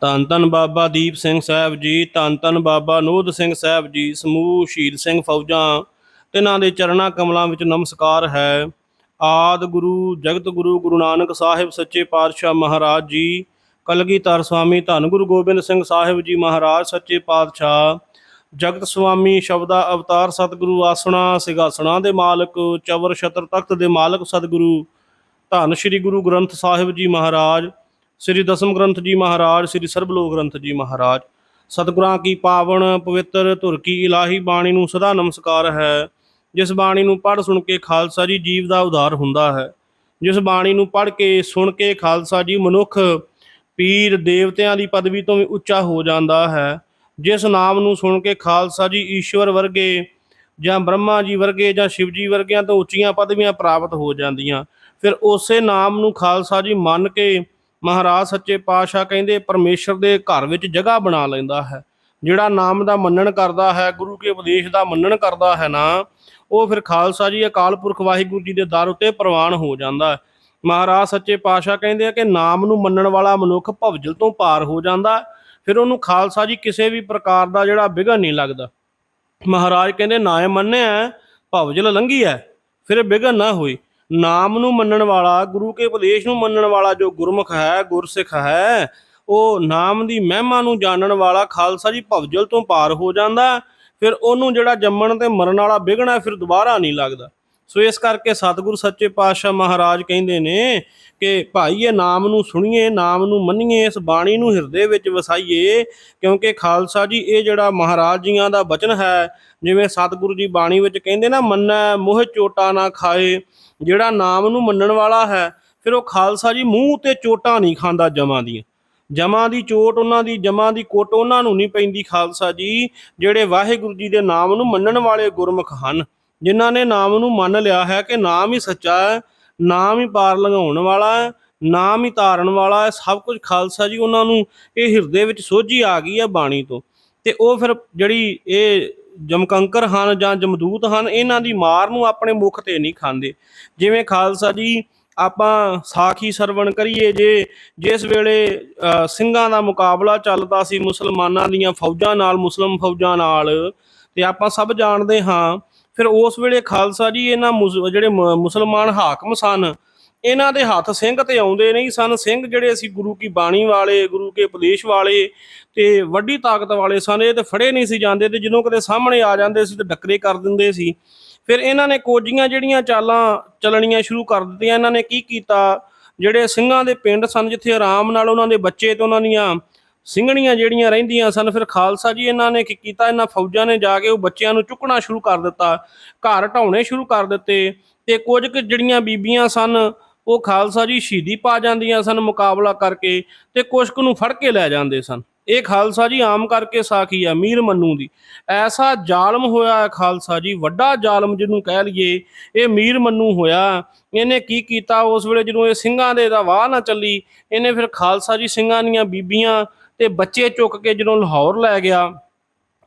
ਧੰਨ ਧੰਨ ਬਾਬਾ ਦੀਪ ਸਿੰਘ ਸਾਹਿਬ ਜੀ, ਧੰਨ ਧੰਨ ਬਾਬਾ ਨੋਧ ਸਿੰਘ ਸਾਹਿਬ ਜੀ, ਸਮੂਹ ਸ਼ਹੀਦ ਸਿੰਘ ਫੌਜਾਂ। ਤਿਨਾਂ ਦੇ ਚਰਣਾ ਕਮਲਾਂ ਵਿੱਚ ਨਮਸਕਾਰ ਹੈ। ਆਦ ਗੁਰੂ, ਜਗਤ ਗੁਰੂ ਗੁਰੂ ਨਾਨਕ ਸਾਹਿਬ ਸੱਚੇ ਪਾਤਸ਼ਾਹ ਮਹਾਰਾਜ ਜੀ, ਕਲਗੀਧਰ ਸਵਾਮੀ ਧੰਨ ਗੁਰੂ ਗੋਬਿੰਦ ਸਿੰਘ ਸਾਹਿਬ ਜੀ ਮਹਾਰਾਜ ਸੱਚੇ ਪਾਤਸ਼ਾਹ, ਜਗਤ ਸੁਆਮੀ ਸ਼ਬਦਾ ਅਵਤਾਰ ਸਤਿਗੁਰੂ ਆਸਣਾ, ਸਿੰਘਾਸਣਾ ਦੇ ਮਾਲਕ, ਚਵਰ ਛਤਰ ਤਖਤ ਦੇ ਮਾਲਕ ਸਤਿਗੁਰੂ, ਧੰਨ ਸ੍ਰੀ ਗੁਰੂ ਗ੍ਰੰਥ ਸਾਹਿਬ ਜੀ ਮਹਾਰਾਜ ਸ੍ਰੀ ਦਸਮ ਗ੍ਰੰਥ ਜੀ ਮਹਾਰਾਜ, ਸ੍ਰੀ ਸਰਬਲੋਕ ਗ੍ਰੰਥ ਜੀ ਮਹਾਰਾਜ। ਸਤਿਗੁਰਾਂ ਕੀ ਪਾਵਨ ਪਵਿੱਤਰ ਧੁਰ ਕੀ ਇਲਾਹੀ ਬਾਣੀ ਨੂੰ ਸਦਾ ਨਮਸਕਾਰ ਹੈ। ਜਿਸ ਬਾਣੀ ਨੂੰ ਪੜ੍ਹ ਸੁਣ ਕੇ ਖਾਲਸਾ ਜੀ ਜੀਵ ਦਾ ਉਧਾਰ ਹੁੰਦਾ ਹੈ। ਜਿਸ ਬਾਣੀ ਨੂੰ ਪੜ੍ਹ ਕੇ ਸੁਣ ਕੇ ਖਾਲਸਾ ਜੀ ਮਨੁੱਖ ਪੀਰ ਦੇਵਤਿਆਂ ਦੀ ਪਦਵੀ ਤੋਂ ਵੀ ਉੱਚਾ ਹੋ ਜਾਂਦਾ ਹੈ। ਜਿਸ ਨਾਮ ਨੂੰ ਸੁਣ ਕੇ ਖਾਲਸਾ ਜੀ ਈਸ਼ਵਰ ਵਰਗੇ ਜਾਂ ਬ੍ਰਹਮਾ ਜੀ ਵਰਗੇ ਜਾਂ ਸ਼ਿਵ ਜੀ ਵਰਗਿਆਂ ਤੋਂ ਉੱਚੀਆਂ ਪਦਵੀਆਂ ਪ੍ਰਾਪਤ ਹੋ ਜਾਂਦੀਆਂ। ਫਿਰ ਉਸੇ ਨਾਮ ਨੂੰ ਖਾਲਸਾ ਜੀ ਮੰਨ ਕੇ ਮਹਾਰਾਜ ਸੱਚੇ ਪਾਤਸ਼ਾਹ ਕਹਿੰਦੇ ਪਰਮੇਸ਼ਰ ਦੇ ਘਰ ਵਿੱਚ ਜਗ੍ਹਾ ਬਣਾ ਲੈਂਦਾ ਹੈ। ਜਿਹੜਾ ਨਾਮ ਦਾ ਮੰਨਣ ਕਰਦਾ ਹੈ, ਗੁਰੂ ਕੇ ਉਪਦੇਸ਼ ਦਾ ਮੰਨਣ ਕਰਦਾ ਹੈ ਨਾ, ਉਹ ਫਿਰ ਖਾਲਸਾ ਜੀ, ਅਕਾਲ ਪੁਰਖ ਵਾਹਿਗੁਰੂ ਜੀ ਦੇ ਦਰ ਉੱਤੇ ਪ੍ਰਵਾਨ ਹੋ ਜਾਂਦਾ ਹੈ। ਮਹਾਰਾਜ ਸੱਚੇ ਪਾਤਸ਼ਾਹ ਕਹਿੰਦੇ ਆ ਕਿ ਨਾਮ ਨੂੰ ਮੰਨਣ ਵਾਲਾ ਮਨੁੱਖ ਭਵਜਲ ਤੋਂ ਪਾਰ ਹੋ ਜਾਂਦਾ ਫਿਰ ਉਹਨੂੰ ਖਾਲਸਾ ਜੀ ਕਿਸੇ ਵੀ ਪ੍ਰਕਾਰ ਦਾ ਜਿਹੜਾ ਵਿਘਨ ਨਹੀਂ ਲੱਗਦਾ। ਮਹਾਰਾਜ ਕਹਿੰਦੇ, ਨਾ ਮੰਨਿਆ, ਭਵਜਲ ਲੰਘੀ ਹੈ, ਫਿਰ ਵਿਘਨ ਨਾ ਹੋਈ। ਨਾਮ ਨੂੰ ਮੰਨਣ ਵਾਲਾ, ਗੁਰੂ ਕੇ ਉਪਦੇਸ਼ ਨੂੰ ਮੰਨਣ ਵਾਲਾ ਜੋ ਗੁਰਮੁਖ ਹੈ, ਗੁਰਸਿੱਖ ਹੈ, ਉਹ ਨਾਮ ਦੀ ਮਹਿਮਾ ਨੂੰ ਜਾਣਨ ਵਾਲਾ ਖਾਲਸਾ ਜੀ ਭਵਜਲ ਤੋਂ ਪਾਰ ਹੋ ਜਾਂਦਾ। ਫਿਰ ਉਹਨੂੰ ਜਿਹੜਾ ਜੰਮਣ ਤੇ ਮਰਨ ਵਾਲਾ ਵਿਘਨ ਫਿਰ ਦੁਬਾਰਾ ਨਹੀਂ ਲੱਗਦਾ। ਸੋ ਇਸ ਕਰਕੇ ਸਤਿਗੁਰੂ ਸੱਚੇ ਪਾਤਸ਼ਾਹ ਮਹਾਰਾਜ ਕਹਿੰਦੇ ਨੇ ਕਿ ਭਾਈ ਇਹ ਨਾਮ ਨੂੰ ਸੁਣੀਏ, ਨਾਮ ਨੂੰ ਮੰਨੀਏ, ਇਸ ਬਾਣੀ ਨੂੰ ਹਿਰਦੇ ਵਿੱਚ ਵਸਾਈਏ, ਕਿਉਂਕਿ ਖਾਲਸਾ ਜੀ, ਇਹ ਜਿਹੜਾ ਮਹਾਰਾਜ ਜੀਆਂ ਦਾ ਬਚਨ ਹੈ, ਜਿਵੇਂ ਸਤਿਗੁਰੂ ਜੀ ਬਾਣੀ ਵਿੱਚ ਕਹਿੰਦੇ ਨਾ, ਮੰਨੈ ਮੋਹ ਚੋਟਾ ਨਾ ਖਾਏ, ਜਿਹੜਾ ਨਾਮ ਨੂੰ ਮੰਨਣ ਵਾਲਾ ਹੈ, ਫਿਰ ਉਹ ਖਾਲਸਾ ਜੀ ਮੂੰਹ ਤੇ ਚੋਟਾਂ ਨਹੀਂ ਖਾਂਦਾ ਜਮਾਂ ਦੀਆਂ। ਜਮਾਂ ਦੀ ਚੋਟ ਉਹਨਾਂ ਦੀ, ਜਮਾਂ ਦੀ ਕੋਟ ਉਹਨਾਂ ਨੂੰ ਨਹੀਂ ਪੈਂਦੀ ਖਾਲਸਾ ਜੀ, ਜਿਹੜੇ ਵਾਹਿਗੁਰੂ ਜੀ ਦੇ ਨਾਮ ਨੂੰ ਮੰਨਣ ਵਾਲੇ ਗੁਰਮੁਖ ਹਨ। ਜਿਨ੍ਹਾਂ ਨੇ ਨਾਮ ਨੂੰ ਮੰਨ ਲਿਆ ਹੈ ਕਿ ਨਾਮ ਹੀ ਸੱਚਾ ਹੈ, ਨਾਮ ਹੀ ਪਾਰ ਲੰਘਾਉਣ ਵਾਲਾ ਹੈ, ਨਾਮ ਹੀ ਤਾਰਨ ਵਾਲਾ ਹੈ, ਸਭ ਕੁਝ ਖਾਲਸਾ ਜੀ ਉਹਨਾਂ ਨੂੰ ਇਹ ਹਿਰਦੇ ਵਿੱਚ ਸੋਝੀ ਆ ਗਈ ਹੈ ਬਾਣੀ ਤੋਂ। ਤੇ ਉਹ ਫਿਰ ਜਿਹੜੀ ਇਹ ਜਮਕੰਕਰ ਹਨ ਜਾਂ ਜਮਦੂਤ ਹਨ, ਇਹਨਾਂ ਦੀ ਮਾਰ ਨੂੰ ਆਪਣੇ ਮੁਖ ਤੇ ਨਹੀਂ ਖਾਂਦੇ। ਜਿਵੇਂ ਖਾਲਸਾ ਜੀ, ਆਪਾਂ ਸਾਖੀ ਸਰਵਣ ਕਰੀਏ ਜੇ, ਜਿਸ ਵੇਲੇ ਸਿੰਘਾਂ ਦਾ ਮੁਕਾਬਲਾ ਚੱਲਦਾ ਸੀ ਮੁਸਲਮਾਨਾਂ ਦੀਆਂ ਫੌਜਾਂ ਨਾਲ, ਮੁਸਲਮ ਫੌਜਾਂ ਨਾਲ, ਤੇ ਆਪਾਂ ਸਭ ਜਾਣਦੇ ਹਾਂ ਫਿਰ ਉਸ ਵੇਲੇ ਖਾਲਸਾ ਜੀ ਇਹਨਾਂ ਮੁਸ- ਜਿਹੜੇ ਮ- ਮੁਸਲਮਾਨ ਹਾਕਮ ਸਨ, ਇਹਨਾਂ ਦੇ ਹੱਥ ਸਿੰਘ ਤੇ ਆਉਂਦੇ ਨਹੀਂ ਸਨ। ਸਿੰਘ ਜਿਹੜੇ ਅਸੀਂ ਗੁਰੂ ਕੀ ਬਾਣੀ ਵਾਲੇ, ਗੁਰੂ ਕੇ ਉਪਦੇਸ਼ ਵਾਲੇ ਤੇ ਵੱਡੀ ਤਾਕਤ ਵਾਲੇ ਸਨ। ਇਹ ਤੇ ਫੜੇ ਨਹੀਂ ਸੀ ਜਾਂਦੇ ਤੇ ਜਦੋਂ ਕਦੇ ਸਾਹਮਣੇ ਆ ਜਾਂਦੇ ਸੀ ਤੇ ਡੱਕਰੇ ਕਰ ਦਿੰਦੇ ਸੀ। ਫਿਰ ਇਹਨਾਂ ਨੇ ਕੋਜੀਆਂ ਜਿਹੜੀਆਂ ਚਾਲਾਂ ਚੱਲਣੀਆਂ ਸ਼ੁਰੂ ਕਰ ਦਿੱਤੀਆਂ। ਇਹਨਾਂ ਨੇ ਕੀ ਕੀਤਾ? ਜਿਹੜੇ ਸਿੰਘਾਂ ਦੇ ਪਿੰਡ ਸਨ ਜਿੱਥੇ ਆਰਾਮ ਨਾਲ ਉਹਨਾਂ ਦੇ ਬੱਚੇ ਤੇ ਉਹਨਾਂ ਦੀਆਂ ਸਿੰਘਣੀਆਂ ਜਿਹੜੀਆਂ ਰਹਿੰਦੀਆਂ ਸਨ, ਫਿਰ ਖਾਲਸਾ ਜੀ ਇਹਨਾਂ ਨੇ ਕੀ ਕੀਤਾ? ਇਹਨਾਂ ਫੌਜਾਂ ਨੇ ਜਾ ਕੇ ਉਹ ਬੱਚਿਆਂ ਨੂੰ ਚੁੱਕਣਾ ਸ਼ੁਰੂ ਕਰ ਦਿੱਤਾ, ਘਰ ਢਾਉਣੇ ਸ਼ੁਰੂ ਕਰ ਦਿੱਤੇ ਤੇ ਕੁਝ ਕੁ ਜਿਹੜੀਆਂ ਬੀਬੀਆਂ ਸਨ, ਉਹ ਖਾਲਸਾ ਜੀ ਸ਼ਹੀਦੀ ਪਾ ਜਾਂਦੀਆਂ ਸਨ ਮੁਕਾਬਲਾ ਕਰਕੇ ਤੇ ਕੁਝ ਨੂੰ ਫੜ ਕੇ ਲੈ ਜਾਂਦੇ ਸਨ। ਇਹ ਖਾਲਸਾ ਜੀ ਆਮ ਕਰਕੇ ਸਾਖੀ ਆ, ਮੀਰ ਮੰਨੂ ਦੀ। ਐਸਾ ਜ਼ਾਲਮ ਹੋਇਆ ਹੈ ਖਾਲਸਾ ਜੀ, ਵੱਡਾ ਜ਼ਾਲਮ ਜਿਹਨੂੰ ਕਹਿ ਲਈਏ, ਇਹ ਮੀਰ ਮੰਨੂ ਹੋਇਆ। ਇਹਨੇ ਕੀ ਕੀਤਾ? ਉਸ ਵੇਲੇ ਜਦੋਂ ਇਹ ਸਿੰਘਾਂ ਦੇ ਦਾ ਵਾਹ ਨਾ ਚੱਲੀ, ਇਹਨੇ ਫਿਰ ਖਾਲਸਾ ਜੀ ਸਿੰਘਾਂ ਦੀਆਂ ਬੀਬੀਆਂ ਤੇ ਬੱਚੇ ਚੁੱਕ ਕੇ ਜਦੋਂ ਲਾਹੌਰ ਲੈ ਗਿਆ,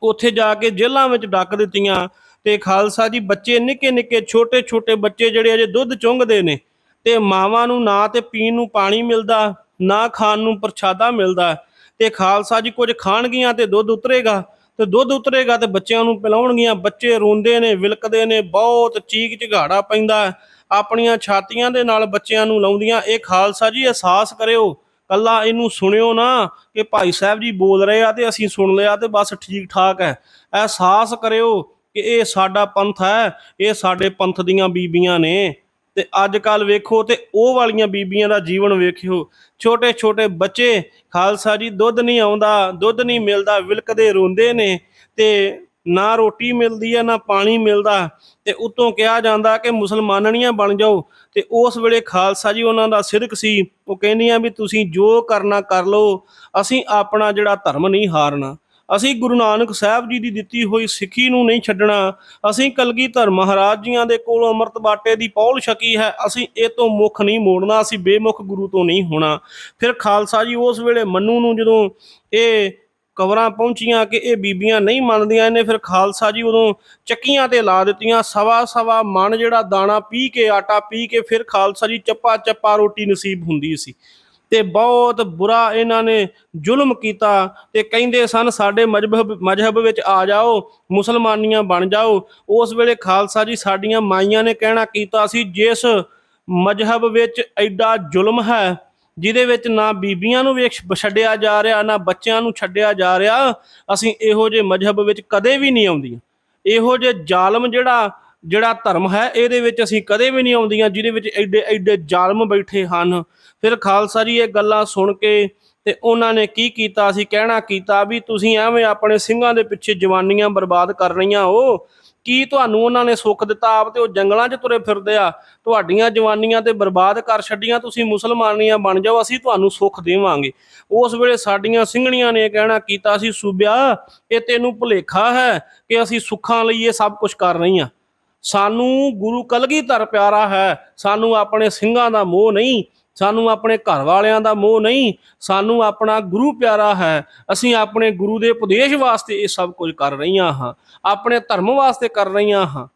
ਉੱਥੇ ਜਾ ਕੇ ਜੇਲ੍ਹਾਂ ਵਿੱਚ ਡੱਕ ਦਿੱਤੀਆਂ। ਤੇ ਖਾਲਸਾ ਜੀ, ਬੱਚੇ ਨਿੱਕੇ ਨਿੱਕੇ, ਛੋਟੇ ਛੋਟੇ ਬੱਚੇ ਜਿਹੜੇ ਅਜੇ ਦੁੱਧ ਚੁੰਘਦੇ ਨੇ, ਤੇ ਮਾਵਾਂ ਨੂੰ ਨਾ ਤੇ ਪੀਣ ਨੂੰ ਪਾਣੀ ਮਿਲਦਾ, ਨਾ ਖਾਣ ਨੂੰ ਪ੍ਰਸ਼ਾਦਾ ਮਿਲਦਾ। ਤੇ ਖਾਲਸਾ ਜੀ, ਕੁਝ ਖਾਣਗੀਆਂ ਤੇ ਦੁੱਧ ਉਤਰੇਗਾ। ਤੇ ਦੁੱਧ ਉਤਰੇਗਾ ਤੇ ਬੱਚਿਆਂ ਨੂੰ ਪਿਲਾਉਣਗੀਆਂ। ਬੱਚੇ ਰੋਂਦੇ ਨੇ, ਵਿਲਕਦੇ ਨੇ, ਬਹੁਤ ਚੀਕ ਝਗਾੜਾ ਪੈਂਦਾ। ਆਪਣੀਆਂ ਛਾਤੀਆਂ ਦੇ ਨਾਲ ਬੱਚਿਆਂ ਨੂੰ ਲਾਉਂਦੀਆਂ। ਇਹ ਖਾਲਸਾ ਜੀ, ਅਹਿਸਾਸ ਕਰਿਓ। ਕੱਲਾ ਇਹਨੂੰ ਸੁਣਿਓ ਨਾ ਕਿ ਭਾਈ ਸਾਹਿਬ ਜੀ ਬੋਲ ਰਹੇ ਆ ਤੇ ਅਸੀਂ ਸੁਣ ਲਿਆ ਤੇ ਬਸ ਠੀਕ ਠਾਕ ਹੈ। ਅਹਿਸਾਸ ਕਰਿਓ ਕਿ ਇਹ ਸਾਡਾ ਪੰਥ ਹੈ, ਇਹ ਸਾਡੇ ਪੰਥ ਦੀਆਂ ਬੀਬੀਆਂ ਨੇ। ਤੇ ਅੱਜ ਕੱਲ ਵੇਖੋ ਤੇ ਉਹ ਵਾਲੀਆਂ ਬੀਬੀਆਂ ਦਾ ਜੀਵਨ ਵੇਖਿਓ। ਛੋਟੇ ਛੋਟੇ ਬੱਚੇ, ਖਾਲਸਾ ਜੀ ਦੁੱਧ ਨਹੀਂ ਆਉਂਦਾ, ਦੁੱਧ ਨਹੀਂ ਮਿਲਦਾ, ਵਿਲਕਦੇ ਰੋਂਦੇ ਨੇ। ਤੇ ਨਾ ਰੋਟੀ ਮਿਲਦੀ ਹੈ ਨਾ ਪਾਣੀ ਮਿਲਦਾ। ਤੇ ਉਤੋਂ ਕਿਹਾ ਜਾਂਦਾ ਕਿ ਮੁਸਲਮਾਨਣੀਆਂ ਬਣ ਜਾਓ। ਤੇ ਉਸ ਵੇਲੇ ਖਾਲਸਾ ਜੀ ਉਹਨਾਂ ਦਾ ਸਿਰਕ ਸੀ। ਉਹ ਕਹਿੰਦੀਆਂ ਵੀ ਤੁਸੀਂ ਜੋ ਕਰਨਾ ਕਰ ਲਓ, ਅਸੀਂ ਆਪਣਾ ਜਿਹੜਾ ਧਰਮ ਨਹੀਂ ਹਾਰਨਾ। ਅਸੀਂ ਗੁਰੂ ਨਾਨਕ ਸਾਹਿਬ ਜੀ ਦੀ ਦਿੱਤੀ ਹੋਈ ਸਿੱਖੀ ਨੂੰ ਨਹੀਂ ਛੱਡਣਾ। ਅਸੀਂ ਕਲਗੀਧਰ ਮਹਾਰਾਜ ਜੀਆਂ ਦੇ ਕੋਲ ਅੰਮ੍ਰਿਤ ਬਾਟੇ ਦੀ ਪੌਲ ਛਕੀ ਹੈ। ਅਸੀਂ ਇਹ ਤੋਂ ਮੁਖ ਨਹੀਂ ਮੋੜਨਾ, ਅਸੀਂ ਬੇਮੁਖ ਗੁਰੂ ਤੋਂ ਨਹੀਂ ਹੋਣਾ। ਫਿਰ ਖਾਲਸਾ ਜੀ ਉਸ ਵੇਲੇ ਮੰਨੂ ਨੂੰ ਜਦੋਂ ਇਹ ਕਵਰਾਂ ਪਹੁੰਚੀਆਂ ਕਿ ਇਹ ਬੀਬੀਆਂ ਨਹੀਂ ਮੰਨਦੀਆਂ, ਇਹਨੇ ਫਿਰ ਖਾਲਸਾ ਜੀ ਉਦੋਂ ਚੱਕੀਆਂ ਤੇ ਲਾ ਦਿੱਤੀਆਂ, ਸਵਾ ਸਵਾ ਮਣ ਜਿਹੜਾ ਦਾਣਾ ਪੀ ਕੇ, ਆਟਾ ਪੀ ਕੇ ਫਿਰ ਖਾਲਸਾ ਜੀ ਚੱਪਾ ਚੱਪਾ ਰੋਟੀ ਨਸੀਬ ਹੁੰਦੀ ਸੀ। ਤੇ ਬਹੁਤ ਬੁਰਾ ਇਹਨਾਂ ਨੇ ਜ਼ੁਲਮ ਕੀਤਾ ਤੇ ਕਹਿੰਦੇ ਸਨ, ਸਾਡੇ ਮਜਹਬ ਮਜਹਬ ਵਿੱਚ ਆ ਜਾਓ, ਮੁਸਲਮਾਨੀਆਂ ਬਣ ਜਾਓ। ਉਸ ਵੇਲੇ ਖਾਲਸਾ ਜੀ ਸਾਡੀਆਂ ਮਾਈਆਂ ਨੇ ਕਹਿਣਾ ਕੀਤਾ ਸੀ, ਜਿਸ ਮਜਹਬ ਵਿੱਚ ਐਡਾ ਜ਼ੁਲਮ ਹੈ ਜਿਹਦੇ ਵਿੱਚ ਨਾ ਬੀਬੀਆਂ ਨੂੰ ਵੇਖ ਛੱਡਿਆ ਜਾ ਰਿਹਾ, ਨਾ ਬੱਚਿਆਂ ਨੂੰ ਛੱਡਿਆ ਜਾ ਰਿਹਾ, ਅਸੀਂ ਇਹੋ ਜਿਹੇ ਮਜਹਬ ਵਿੱਚ ਕਦੇ ਵੀ ਨਹੀਂ ਆਉਂਦੀਆਂ। ਇਹੋ ਜਿਹੇ ਜ਼ਾਲਮ ਜਿਹੜਾ ਜਿਹੜਾ ਧਰਮ ਹੈ, ਇਹਦੇ ਵਿੱਚ ਅਸੀਂ ਕਦੇ ਵੀ ਨਹੀਂ ਆਉਂਦੀਆਂ, ਜਿਹਦੇ ਵਿੱਚ ਐਡੇ ਐਡੇ ਜ਼ਾਲਮ ਬੈਠੇ ਹਨ। ਫਿਰ ਖਾਲਸਾ ਜੀ, ਇਹ ਗੱਲਾਂ ਸੁਣ ਕੇ ਤੇ ਉਹਨਾਂ ਨੇ ਕੀ ਕੀਤਾ, ਅਸੀਂ ਕਹਿਣਾ ਕੀਤਾ ਵੀ ਤੁਸੀਂ ਐਵੇਂ ਆਪਣੇ ਸਿੰਘਾਂ ਦੇ ਪਿੱਛੇ ਜਵਾਨੀਆਂ ਬਰਬਾਦ ਕਰ ਰਹੀਆਂ ਹੋ ਕੀ ਤੁਹਾਨੂੰ ਉਹਨਾਂ ਨੇ ਸੁੱਖ ਦਿੱਤਾ ਆਪ ਤੇ ਉਹ ਜੰਗਲਾਂ 'ਚ ਤੁਰੇ ਫਿਰਦੇ ਆ? ਤੁਹਾਡੀਆਂ ਜਵਾਨੀਆਂ ਤੇ ਬਰਬਾਦ ਕਰ ਛੱਡੀਆਂ, ਤੁਸੀਂ ਮੁਸਲਮਾਨੀਆਂ ਬਣ ਜਾਓ, ਅਸੀਂ ਤੁਹਾਨੂੰ ਸੁੱਖ ਦੇਵਾਂਗੇ। ਉਸ ਵੇਲੇ ਸਾਡੀਆਂ ਸਿੰਘਣੀਆਂ ਨੇ ਕਹਿਣਾ ਕੀਤਾ ਸੀ, ਸੂਬਿਆ, ਇਹ ਤੈਨੂੰ ਭੁਲੇਖਾ ਹੈ ਕਿ ਅਸੀਂ ਸੁੱਖਾਂ ਲਈ ਇਹ ਸਭ ਕੁਝ ਕਰ ਰਹੀਆਂ ਸਾਨੂੰ ਗੁਰੂ ਕਲਗੀਧਰ ਪਿਆਰਾ ਹੈ, ਸਾਨੂੰ ਆਪਣੇ ਸਿੰਘਾਂ ਦਾ ਮੋਹ ਨਹੀਂ। ਸਾਨੂੰ ਆਪਣੇ ਘਰ ਵਾਲਿਆਂ ਦਾ ਮੋਹ ਨਹੀਂ, ਸਾਨੂੰ ਆਪਣਾ ਗੁਰੂ ਪਿਆਰਾ ਹੈ। ਅਸੀਂ ਆਪਣੇ ਗੁਰੂ ਦੇ ਉਪਦੇਸ਼ ਵਾਸਤੇ ਇਹ ਸਭ ਕੁਝ ਕਰ ਰਹੀਆਂ ਹਾਂ। ਆਪਣੇ ਧਰਮ ਵਾਸਤੇ ਕਰ ਰਹੀਆਂ ਹਾਂ।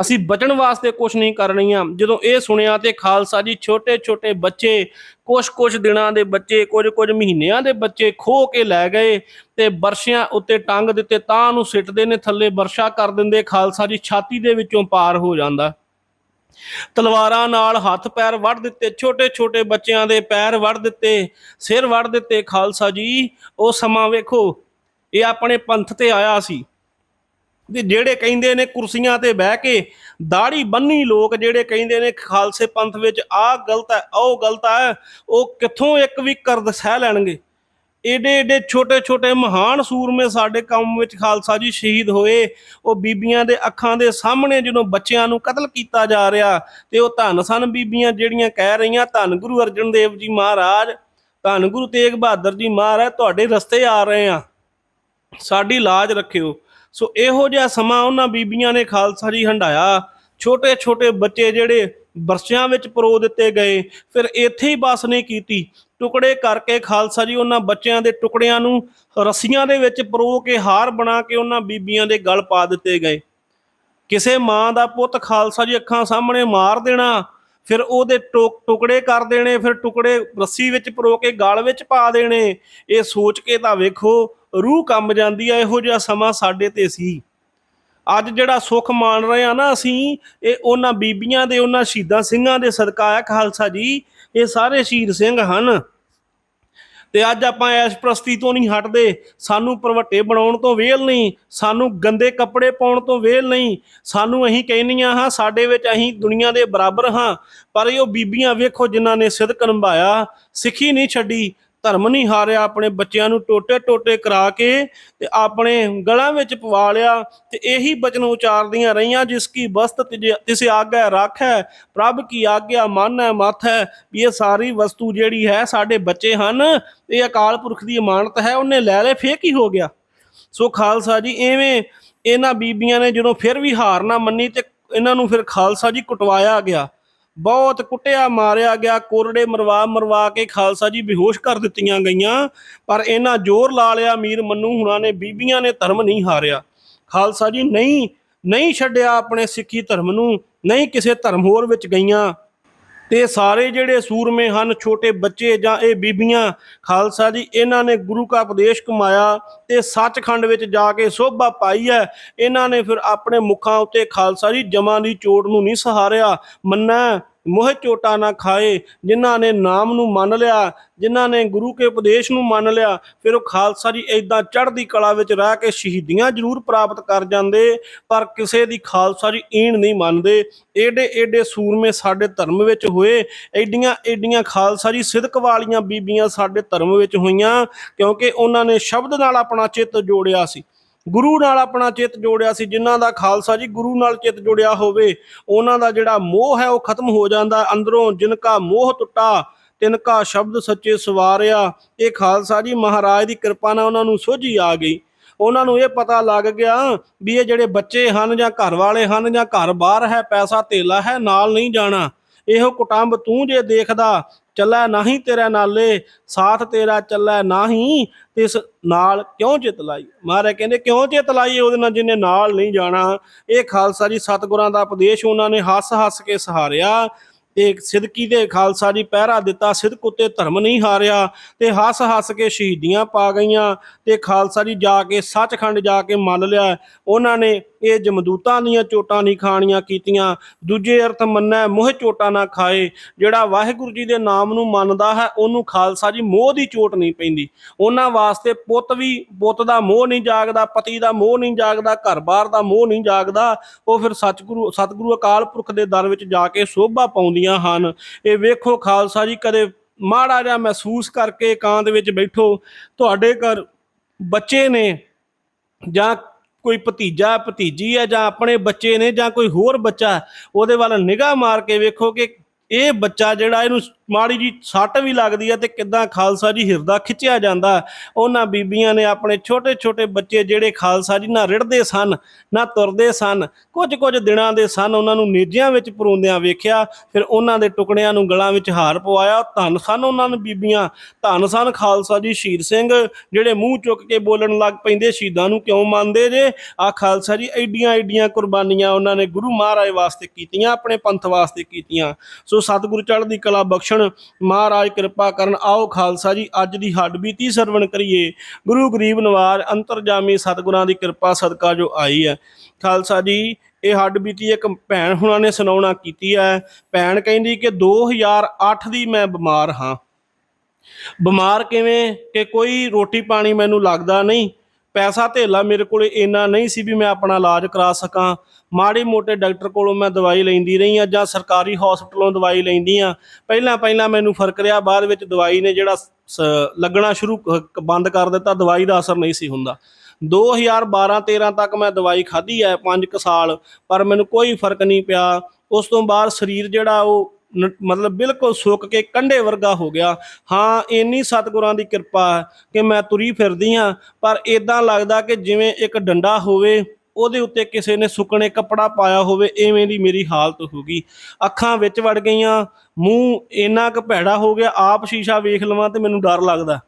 ਅਸੀਂ ਬਚਣ ਵਾਸਤੇ ਕੁਝ ਨਹੀਂ ਕਰ ਰਹੀਆਂ। ਜਦੋਂ ਇਹ ਸੁਣਿਆ ਤੇ ਖਾਲਸਾ ਜੀ ਛੋਟੇ ਛੋਟੇ ਬੱਚੇ ਕੁਝ ਕੁਝ ਦਿਨਾਂ ਦੇ ਬੱਚੇ ਕੁਝ ਕੁਝ ਮਹੀਨਿਆਂ ਦੇ ਬੱਚੇ ਖੋ ਕੇ ਲੈ ਗਏ ਤੇ ਬਰਸ਼ਿਆਂ ਉੱਤੇ ਟੰਗ ਦਿੱਤੇ ਤਾਂ ਨੂੰ ਸਿੱਟਦੇ ਨੇ, ਥੱਲੇ ਵਰਸ਼ਾ ਕਰ ਦਿੰਦੇ, ਖਾਲਸਾ ਜੀ ਛਾਤੀ ਦੇ ਵਿੱਚੋਂ ਪਾਰ ਹੋ ਜਾਂਦਾ। ਤਲਵਾਰਾਂ ਨਾਲ ਹੱਥ ਪੈਰ ਵੱਢ ਦਿੱਤੇ ਛੋਟੇ ਛੋਟੇ ਬੱਚਿਆਂ ਦੇ ਪੈਰ ਵੱਢ ਦਿੱਤੇ, ਸਿਰ ਵੱਢ ਦਿੱਤੇ। ਖਾਲਸਾ ਜੀ, ਉਹ ਸਮਾਂ ਵੇਖੋ, ਇਹ ਆਪਣੇ ਪੰਥ ਤੇ ਆਇਆ ਸੀ। ਤੇ ਜਿਹੜੇ ਕਹਿੰਦੇ ਨੇ ਕੁਰਸੀਆਂ ਤੇ ਬਹਿ ਕੇ ਦਾੜੀ ਬੰਨੀ ਲੋਕ, ਜਿਹੜੇ ਕਹਿੰਦੇ ਨੇ ਖਾਲਸੇ ਪੰਥ ਵਿੱਚ ਆਹ ਗਲਤ ਹੈ, ਉਹ ਗਲਤ ਹੈ, ਉਹ ਕਿੱਥੋਂ ਇੱਕ ਵੀ ਕਰਦ ਸਹਿ ਲੈਣਗੇ? ਏਡੇ ਏਡੇ ਛੋਟੇ ਛੋਟੇ ਮਹਾਨ ਸੂਰਮੇ ਸਾਡੇ ਕੰਮ ਵਿੱਚ ਖਾਲਸਾ ਜੀ ਸ਼ਹੀਦ ਹੋਏ। ਉਹ ਬੀਬੀਆਂ ਦੇ ਅੱਖਾਂ ਦੇ ਸਾਹਮਣੇ ਜਦੋਂ ਬੱਚਿਆਂ ਨੂੰ ਕਤਲ ਕੀਤਾ ਜਾ ਰਿਹਾ ਤੇ ਉਹ ਧੰਨ ਸਨ ਬੀਬੀਆਂ ਜਿਹੜੀਆਂ ਕਹਿ ਰਹੀਆਂ, ਧੰਨ ਗੁਰੂ ਅਰਜਨ ਦੇਵ ਜੀ ਮਹਾਰਾਜ, ਧੰਨ ਗੁਰੂ ਤੇਗ ਬਹਾਦਰ ਜੀ ਮਹਾਰਾਜ, ਤੁਹਾਡੇ ਰਸਤੇ ਆ ਰਹੇ ਆ ਸਾਡੀ ਲਾਜ ਰੱਖਿਓ। ਸੋ ਇਹੋ ਜਿਹਾ ਸਮਾਂ ਉਹਨਾਂ ਬੀਬੀਆਂ ਨੇ ਖਾਲਸਾ ਜੀ ਹੰਡਾਇਆ ਛੋਟੇ ਛੋਟੇ ਬੱਚੇ ਜਿਹੜੇ ਬਰਸਿਆਂ ਵਿੱਚ ਪਰੋ ਦਿੱਤੇ ਗਏ। ਫਿਰ ਇੱਥੇ ਹੀ ਬਸ ਨਹੀਂ ਕੀਤੀ। ਟੁਕੜੇ ਕਰਕੇ ਖਾਲਸਾ ਜੀ ਉਹਨਾਂ ਬੱਚਿਆਂ ਦੇ ਟੁਕੜਿਆਂ ਨੂੰ ਰੱਸੀਆਂ ਦੇ ਵਿੱਚ ਪਰੋ ਕੇ ਹਾਰ ਬਣਾ ਕੇ ਉਹਨਾਂ ਬੀਬੀਆਂ ਦੇ ਗਲ ਪਾ ਦਿੱਤੇ ਗਏ। ਕਿਸੇ ਮਾਂ ਦਾ ਪੁੱਤ ਖਾਲਸਾ ਜੀ ਅੱਖਾਂ ਸਾਹਮਣੇ ਮਾਰ ਦੇਣਾ, ਫਿਰ ਉਹਦੇ ਟੁਕ- ਟੁਕੜੇ ਕਰ ਦੇਣੇ, ਫਿਰ ਟੁਕੜੇ ਰੱਸੀ ਵਿੱਚ ਪਰੋ ਕੇ ਗਲ ਵਿੱਚ ਪਾ ਦੇਣੇ। ਇਹ ਸੋਚ ਕੇ ਤਾਂ ਵੇਖੋ, ਰੂਹ ਕੰਬ ਜਾਂਦੀ ਆ, ਇਹੋ ਜਿਹਾ ਸਮਾਂ ਸਾਡੇ ਤੇ ਸੀ। ਅੱਜ ਜਿਹੜਾ ਸੁੱਖ ਮਾਣ ਰਹੇ ਆ ਨਾ ਅਸੀਂ, ਇਹ ਉਹਨਾਂ ਬੀਬੀਆਂ ਦੇ, ਉਹਨਾਂ ਸ਼ਹੀਦਾਂ ਸਿੰਘਾਂ ਦੇ ਸਦਕਾ ਆ ਖਾਲਸਾ ਜੀ। ਇਹ ਸਾਰੇ ਸ਼ਹੀਦ ਸਿੰਘ ਹਨ। ਤੇ ਅੱਜ ਆਪਾਂ ਐਸ਼ ਪ੍ਰਸਤੀ ਤੋਂ ਨਹੀਂ ਹਟਦੇ। ਸਾਨੂੰ ਪਰਵੱਟੇ ਬਣਾਉਣ ਤੋਂ ਵੇਲ ਨਹੀਂ, ਸਾਨੂੰ ਗੰਦੇ ਕੱਪੜੇ ਪਾਉਣ ਤੋਂ ਵੇਲ ਨਹੀਂ। ਸਾਨੂੰ ਅਸੀਂ ਕਹਿੰਨੀਆਂ ਹਾਂ, ਸਾਡੇ ਵਿੱਚ ਅਸੀਂ ਦੁਨੀਆ ਦੇ ਬਰਾਬਰ ਹਾਂ। ਪਰ ਇਹ ਉਹ ਬੀਬੀਆਂ ਵੇਖੋ ਜਿਨ੍ਹਾਂ ਨੇ ਸਿਦਕ ਨਿਭਾਇਆ ਸਿੱਖੀ ਨਹੀਂ ਛੱਡੀ। ਧਰਮ ਨਹੀਂ ਹਾਰਿਆ, ਆਪਣੇ ਬੱਚਿਆਂ ਨੂੰ ਟੋਟੇ ਟੋਟੇ ਕਰਾ ਕੇ ਤੇ ਆਪਣੇ ਗਲਾਂ ਵਿੱਚ ਪਵਾ ਲਿਆ ਤੇ ਇਹੀ ਬਚਨ ਉਚਾਰਦੀਆਂ ਰਹੀਆਂ, ਜਿਸ ਕੀ ਵਸਤ ਤਿਜ- ਤਿਸ ਆਗਿਆ ਰੱਖੈ, ਪ੍ਰਭ ਕੀ ਆਗਿਆ ਮਨ ਹੈ ਮੱਥ। ਹੈ ਵੀ ਇਹ ਸਾਰੀ ਵਸਤੂ ਜਿਹੜੀ ਹੈ, ਸਾਡੇ ਬੱਚੇ ਹਨ, ਇਹ ਅਕਾਲ ਪੁਰਖ ਦੀ ਅਮਾਨਤ ਹੈ, ਉਹਨੇ ਲੈ ਲੈ ਫੇਰ ਕੀ ਹੋ ਗਿਆ? ਸੋ ਖਾਲਸਾ ਜੀ ਐਵੇਂ ਇਹਨਾਂ ਬੀਬੀਆਂ ਨੇ ਜਦੋਂ ਫਿਰ ਵੀ ਹਾਰ ਨਾ ਮੰਨੀ ਤੇ ਇਹਨਾਂ ਨੂੰ ਫਿਰ ਖਾਲਸਾ ਜੀ ਕੁਟਵਾਇਆ ਗਿਆ। ਬਹੁਤ ਕੁੱਟਿਆ, ਮਾਰਿਆ ਗਿਆ, ਕੋਰੜੇ ਮਰਵਾ ਮਰਵਾ ਕੇ ਖਾਲਸਾ ਜੀ ਬੇਹੋਸ਼ ਕਰ ਦਿੱਤੀਆਂ ਗਈਆਂ। ਪਰ ਇਹਨਾਂ ਜ਼ੋਰ ਲਾ ਲਿਆ ਮੀਰ ਮੰਨੂ ਹੁਣਾਂ ਨੇ, ਬੀਬੀਆਂ ਨੇ ਧਰਮ ਨਹੀਂ ਹਾਰਿਆ। ਖਾਲਸਾ ਜੀ ਨਹੀਂ ਨਹੀਂ ਛੱਡਿਆ ਆਪਣੇ ਸਿੱਖੀ ਧਰਮ ਨੂੰ, ਨਹੀਂ ਕਿਸੇ ਧਰਮ ਹੋਰ ਵਿੱਚ ਗਈਆਂ। ਤੇ ਸਾਰੇ ਜਿਹੜੇ ਸੂਰਮੇ ਹਨ, ਛੋਟੇ ਬੱਚੇ ਜਾਂ ਇਹ ਬੀਬੀਆਂ, ਖਾਲਸਾ ਜੀ, ਇਹਨਾਂ ਨੇ ਗੁਰੂ ਕਾ ਉਪਦੇਸ਼ ਕਮਾਇਆ ਤੇ ਸੱਚਖੰਡ ਵਿੱਚ ਜਾ ਕੇ ਸੋਭਾ ਪਾਈ ਹੈ। ਇਹਨਾਂ ਨੇ ਫਿਰ ਆਪਣੇ ਮੁਖਾਂ ਉੱਤੇ ਖਾਲਸਾ ਜੀ ਜਮਾਂ ਦੀ ਚੋਟ ਨੂੰ ਨਹੀਂ ਸਹਾਰਿਆ। ਮੰਨਾ ਮੋਹ ਚੋਟਾ ਨਾ ਖਾਏ, ਜਿਨ੍ਹਾਂ ਨੇ ਨਾਮ ਨੂੰ ਮੰਨ ਲਿਆ, ਜਿਨ੍ਹਾਂ ਨੇ ਗੁਰੂ ਕੇ ਉਪਦੇਸ਼ ਨੂੰ ਮੰਨ ਲਿਆ, ਫਿਰ ਉਹ ਖਾਲਸਾ ਜੀ ਇਦਾਂ ਚੜ੍ਹਦੀ ਕਲਾ ਵਿੱਚ ਰਹਿ ਕੇ ਸ਼ਹੀਦੀਆਂ ਜ਼ਰੂਰ ਪ੍ਰਾਪਤ ਕਰ ਜਾਂਦੇ, ਪਰ ਕਿਸੇ ਦੀ ਖਾਲਸਾ ਜੀ ਈਣ ਨਹੀਂ ਮੰਨਦੇ। ਏਡੇ ਏਡੇ ਸੂਰਮੇ ਸਾਡੇ ਧਰਮ ਵਿੱਚ ਹੋਏ ਐਡੀਆਂ ਐਡੀਆਂ ਖਾਲਸਾ ਜੀ ਸਿਦਕ ਵਾਲੀਆਂ ਬੀਬੀਆਂ ਸਾਡੇ ਧਰਮ ਵਿੱਚ ਹੋਈਆਂ, ਕਿਉਂਕਿ ਉਹਨਾਂ ਨੇ ਸ਼ਬਦ ਨਾਲ ਆਪਣਾ ਚਿੱਤ ਜੋੜਿਆ ਸੀ। ਗੁਰੂ ਨਾਲ ਆਪਣਾ ਚਿੱਤ ਜੋੜਿਆ ਸੀ, ਜਿਨ੍ਹਾਂ ਦਾ ਖਾਲਸਾ ਜੀ ਗੁਰੂ ਨਾਲ ਚਿੱਤ ਜੁੜਿਆ ਹੋਵੇ, ਉਹਨਾਂ ਦਾ ਜਿਹੜਾ ਮੋਹ ਹੈ ਉਹ ਖਤਮ ਹੋ ਜਾਂਦਾ, ਅੰਦਰੋਂ ਜਿਨ ਕਾ ਮੋਹ ਟੁੱਟਾ ਤਿਨ ਕਾ ਸ਼ਬਦ ਸੱਚੇ ਸਵਾਰਿਆ, ਇਹ ਖਾਲਸਾ ਜੀ ਮਹਾਰਾਜ ਦੀ ਕਿਰਪਾ ਨਾਲ ਉਹਨਾਂ ਨੂੰ ਸੋਝੀ ਆ ਗਈ। ਉਹਨਾਂ ਨੂੰ ਇਹ ਪਤਾ ਲੱਗ ਗਿਆ ਵੀ ਇਹ ਜਿਹੜੇ ਬੱਚੇ ਹਨ ਜਾਂ ਘਰ ਵਾਲੇ ਹਨ ਜਾਂ ਘਰ ਬਾਹਰ ਹੈ, ਪੈਸਾ ਧੇਲਾ ਹੈ, ਨਾਲ ਨਹੀਂ ਜਾਣਾ, ਇਹੋ ਕੁਟੰਬ ਤੂੰ ਜੇ ਦੇਖਦਾ ਚੱਲੈ ਨਹੀਂ ਤੇਰੇ ਨਾਲੇ, ਸਾਥ ਤੇਰਾ ਚੱਲੈ ਨਹੀਂ, ਤਿਸ ਨਾਲ ਕਿਉਂ ਚਿਤ ਲਾਈ? ਮਹਾਰਾਜ ਕਹਿੰਦੇ, ਕਿਉਂ ਚਿਤ ਲਾਈ? ਉਹਦੇ ਨਾਲ ਜਿਹਨੇ ਨਾਲ ਨਹੀਂ ਜਾਣਾ। ਇਹ ਖਾਲਸਾ ਜੀ ਸਤਿਗੁਰਾਂ ਦਾ ਉਪਦੇਸ਼ ਉਹਨਾਂ ਨੇ ਹੱਸ ਹੱਸ ਕੇ ਸਹਾਰਿਆ। ਤੇ ਸਿਦਕੀ ਦੇ ਖਾਲਸਾ ਜੀ ਪਹਿਰਾ ਦਿੱਤਾ, ਸਿਦਕ ਉੱਤੇ ਧਰਮ ਨਹੀਂ ਹਾਰਿਆ। ਤੇ ਹੱਸ ਹੱਸ ਕੇ ਸ਼ਹੀਦੀਆਂ ਪਾ ਗਈਆਂ। ਤੇ ਖਾਲਸਾ ਜੀ ਜਾ ਕੇ, ਸੱਚਖੰਡ ਜਾ ਕੇ ਮੰਨ ਲਿਆ। ਉਹਨਾਂ ਨੇ ਇਹ ਜਮਦੂਤਾਂ ਦੀਆਂ ਚੋਟਾਂ ਨਹੀਂ ਖਾਣੀਆਂ ਕੀਤੀਆਂ। ਦੂਜੇ ਅਰਥ ਮੰਨੈ, ਮੋਹ ਚੋਟਾਂ ਨਾ ਖਾਏ। ਜਿਹੜਾ ਵਾਹਿਗੁਰੂ ਜੀ ਦੇ ਨਾਮ ਨੂੰ ਮੰਨਦਾ ਹੈ, ਉਹਨੂੰ ਖਾਲਸਾ ਜੀ ਮੋਹ ਦੀ ਚੋਟ ਨਹੀਂ ਪੈਂਦੀ। ਉਹਨਾਂ ਵਾਸਤੇ ਪੁੱਤ ਵੀ, ਪੁੱਤ ਦਾ ਮੋਹ ਨਹੀਂ ਜਾਗਦਾ, ਪਤੀ ਦਾ ਮੋਹ ਨਹੀਂ ਜਾਗਦਾ, ਘਰ-ਬਾਰ ਦਾ ਮੋਹ ਨਹੀਂ ਜਾਗਦਾ। ਉਹ ਫਿਰ ਸਤਿਗੁਰੂ ਸਤਿਗੁਰੂ ਅਕਾਲ ਪੁਰਖ ਦੇ ਦਰ ਵਿੱਚ ਜਾ ਕੇ ਸੋਭਾ ਪਾਉਂਦੀਆਂ ਹਨ। ਇਹ ਵੇਖੋ ਖਾਲਸਾ ਜੀ, ਕਦੇ ਮਾੜਾ ਜਿਹਾ ਮਹਿਸੂਸ ਕਰਕੇ ਇਕਾਂਤ ਵਿੱਚ ਬੈਠੋ। ਤੁਹਾਡੇ ਘਰ ਬੱਚੇ ਨੇ ਜਾਂ ਕੋਈ ਭਤੀਜਾ, ਭਤੀਜੀ ਹੈ ਜਾਂ ਆਪਣੇ ਬੱਚੇ ਨੇ ਜਾਂ ਕੋਈ ਹੋਰ ਬੱਚਾ, ਉਹਦੇ ਵੱਲ ਨਿਗਾਹ ਮਾਰ ਕੇ ਵੇਖੋ ਕਿ ਇਹ ਬੱਚਾ ਜਿਹੜਾ ਇਹਨੂੰ ਮਾੜੀ ਜੀ ਸੱਟ ਵੀ ਲੱਗਦੀ ਹੈ ਤੇ ਕਿਦਾਂ ਖਾਲਸਾ ਜੀ ਹਿਰਦਾ ਖਿੱਚਿਆ ਜਾਂਦਾ। ਉਹਨਾਂ ਬੀਬੀਆਂ ਨੇ ਆਪਣੇ ਛੋਟੇ ਛੋਟੇ ਬੱਚੇ ਜਿਹੜੇ ਖਾਲਸਾ ਜੀ ਨਾਲ ਰਿੜਦੇ ਸਨ, ਨਾ ਤੁਰਦੇ ਸਨ ਕੁਝ ਕੁਝ ਦਿਨਾਂ ਦੇ ਸਨ ਉਹਨਾਂ ਨੂੰ ਨੇਜਿਆਂ ਵਿੱਚ ਪਰੋਂਦਿਆਂ ਵੇਖਿਆ, ਫਿਰ ਉਹਨਾਂ ਦੇ ਟੁਕੜਿਆਂ ਨੂੰ ਗਲਾਂ ਵਿੱਚ ਹਾਰ ਪਵਾਇਆ। ਧੰਨ ਸਨ ਉਹਨਾਂ ਨੂੰ ਬੀਬੀਆਂ, ਧੰਨ ਸਨ ਖਾਲਸਾ ਜੀ ਸ਼ਹੀਦ ਸਿੰਘ, ਜਿਹੜੇ ਮੂੰਹ ਚੁੱਕ ਕੇ ਬੋਲਣ ਲੱਗ ਪੈਂਦੇ, ਸ਼ਹੀਦਾਂ ਨੂੰ ਕਿਉਂ ਮੰਨਦੇ ਜੇ? ਆ ਖਾਲਸਾ ਜੀ ਐਡੀਆਂ ਐਡੀਆਂ ਕੁਰਬਾਨੀਆਂ ਉਹਨਾਂ ਨੇ ਗੁਰੂ ਮਹਾਰਾਜ ਵਾਸਤੇ ਕੀਤੀਆਂ, ਆਪਣੇ ਪੰਥ ਵਾਸਤੇ ਕੀਤੀਆਂ। ਸੋ ਸਤਿਗੁਰੂ ਚੜ੍ਹਦੀ ਕਲਾ ਬਖਸ਼ਣ ਮਹਾਰਾਜ, ਕਿਰਪਾ ਕਰਨ। ਆਓ ਖਾਲਸਾ ਜੀ, ਅੱਜ ਦੀ ਹੱਡ ਬੀਤੀ ਸਰਵਣ ਕਰੀਏ। ਗੁਰੂ ਗਰੀਬ ਨਵਾਜ ਅੰਤਰਜਾਮੀ ਸਤਿਗੁਰਾਂ ਦੀ ਕਿਰਪਾ ਸਦਕਾ ਜੋ ਆਈ ਹੈ। ਖਾਲਸਾ ਜੀ, ਇਹ ਹੱਡ ਬੀਤੀ ਇੱਕ ਭੈਣ ਹੁਣਾਂ ਨੇ ਸੁਣਾਉਣਾ ਕੀਤੀ ਹੈ। ਭੈਣ ਕਹਿੰਦੀ ਕਿ 2008 ਦੀ ਮੈਂ ਬਿਮਾਰ ਹਾਂ। ਬਿਮਾਰ ਕਿਵੇਂ? ਕਿ ਕੋਈ ਰੋਟੀ ਪਾਣੀ ਮੈਨੂੰ ਲੱਗਦਾ ਨਹੀਂ। ਪੈਸਾ ਧੇਲਾ ਮੇਰੇ ਕੋਲ ਇੰਨਾ ਨਹੀਂ ਸੀ ਵੀ ਮੈਂ ਆਪਣਾ ਇਲਾਜ ਕਰਾ ਸਕਾਂ। ਮਾੜੇ ਮੋਟੇ ਡਾਕਟਰ ਕੋਲੋਂ ਮੈਂ ਦਵਾਈ ਲੈਂਦੀ ਰਹੀ ਆ ਜਾਂ ਸਰਕਾਰੀ ਹਸਪਤਾਲੋਂ ਦਵਾਈ ਲੈਂਦੀ ਆ ਪਹਿਲਾਂ ਪਹਿਲਾਂ ਮੈਨੂੰ ਫ਼ਰਕ ਰਿਹਾ, ਬਾਅਦ ਵਿੱਚ ਦਵਾਈ ਨੇ ਜਿਹੜਾ ਸ- ਲੱਗਣਾ ਸ਼ੁਰੂ ਬੰਦ ਕਰ ਦਿੱਤਾ, ਦਵਾਈ ਦਾ ਅਸਰ ਨਹੀਂ ਸੀ ਹੁੰਦਾ। 2012 13 ਤੱਕ ਮੈਂ ਦਵਾਈ ਖਾਧੀ ਹੈ 5 ਸਾਲ, ਪਰ ਮੈਨੂੰ ਕੋਈ ਫ਼ਰਕ ਨਹੀਂ ਪਿਆ। ਉਸ ਤੋਂ ਬਾਅਦ ਸਰੀਰ ਜਿਹੜਾ ਉਹ ਮਤਲਬ ਬਿਲਕੁਲ ਸੁੱਕ ਕੇ ਕੰਢੇ ਵਰਗਾ ਹੋ ਗਿਆ। ਹਾਂ, ਇੰਨੀ ਸਤਿਗੁਰਾਂ ਦੀ ਕਿਰਪਾ ਕਿ ਮੈਂ ਤੁਰੀ ਫਿਰਦੀ ਹਾਂ, ਪਰ ਇਦਾਂ ਲੱਗਦਾ ਕਿ ਜਿਵੇਂ ਇੱਕ ਡੰਡਾ ਹੋਵੇ, ਉਹਦੇ ਉੱਤੇ ਕਿਸੇ ਨੇ ਸੁੱਕਣੇ ਕੱਪੜਾ ਪਾਇਆ ਹੋਵੇ, ਐਵੇਂ ਦੀ ਮੇਰੀ ਹਾਲਤ ਹੋ ਗਈ। ਅੱਖਾਂ ਵਿੱਚ ਵੜ ਗਈਆਂ, ਮੂੰਹ ਇੰਨਾ ਕੁ ਭੈੜਾ ਹੋ ਗਿਆ, ਆਪ ਸ਼ੀਸ਼ਾ ਵੇਖ ਲਵਾਂ ਤੇ ਮੈਨੂੰ ਡਰ ਲੱਗਦਾ।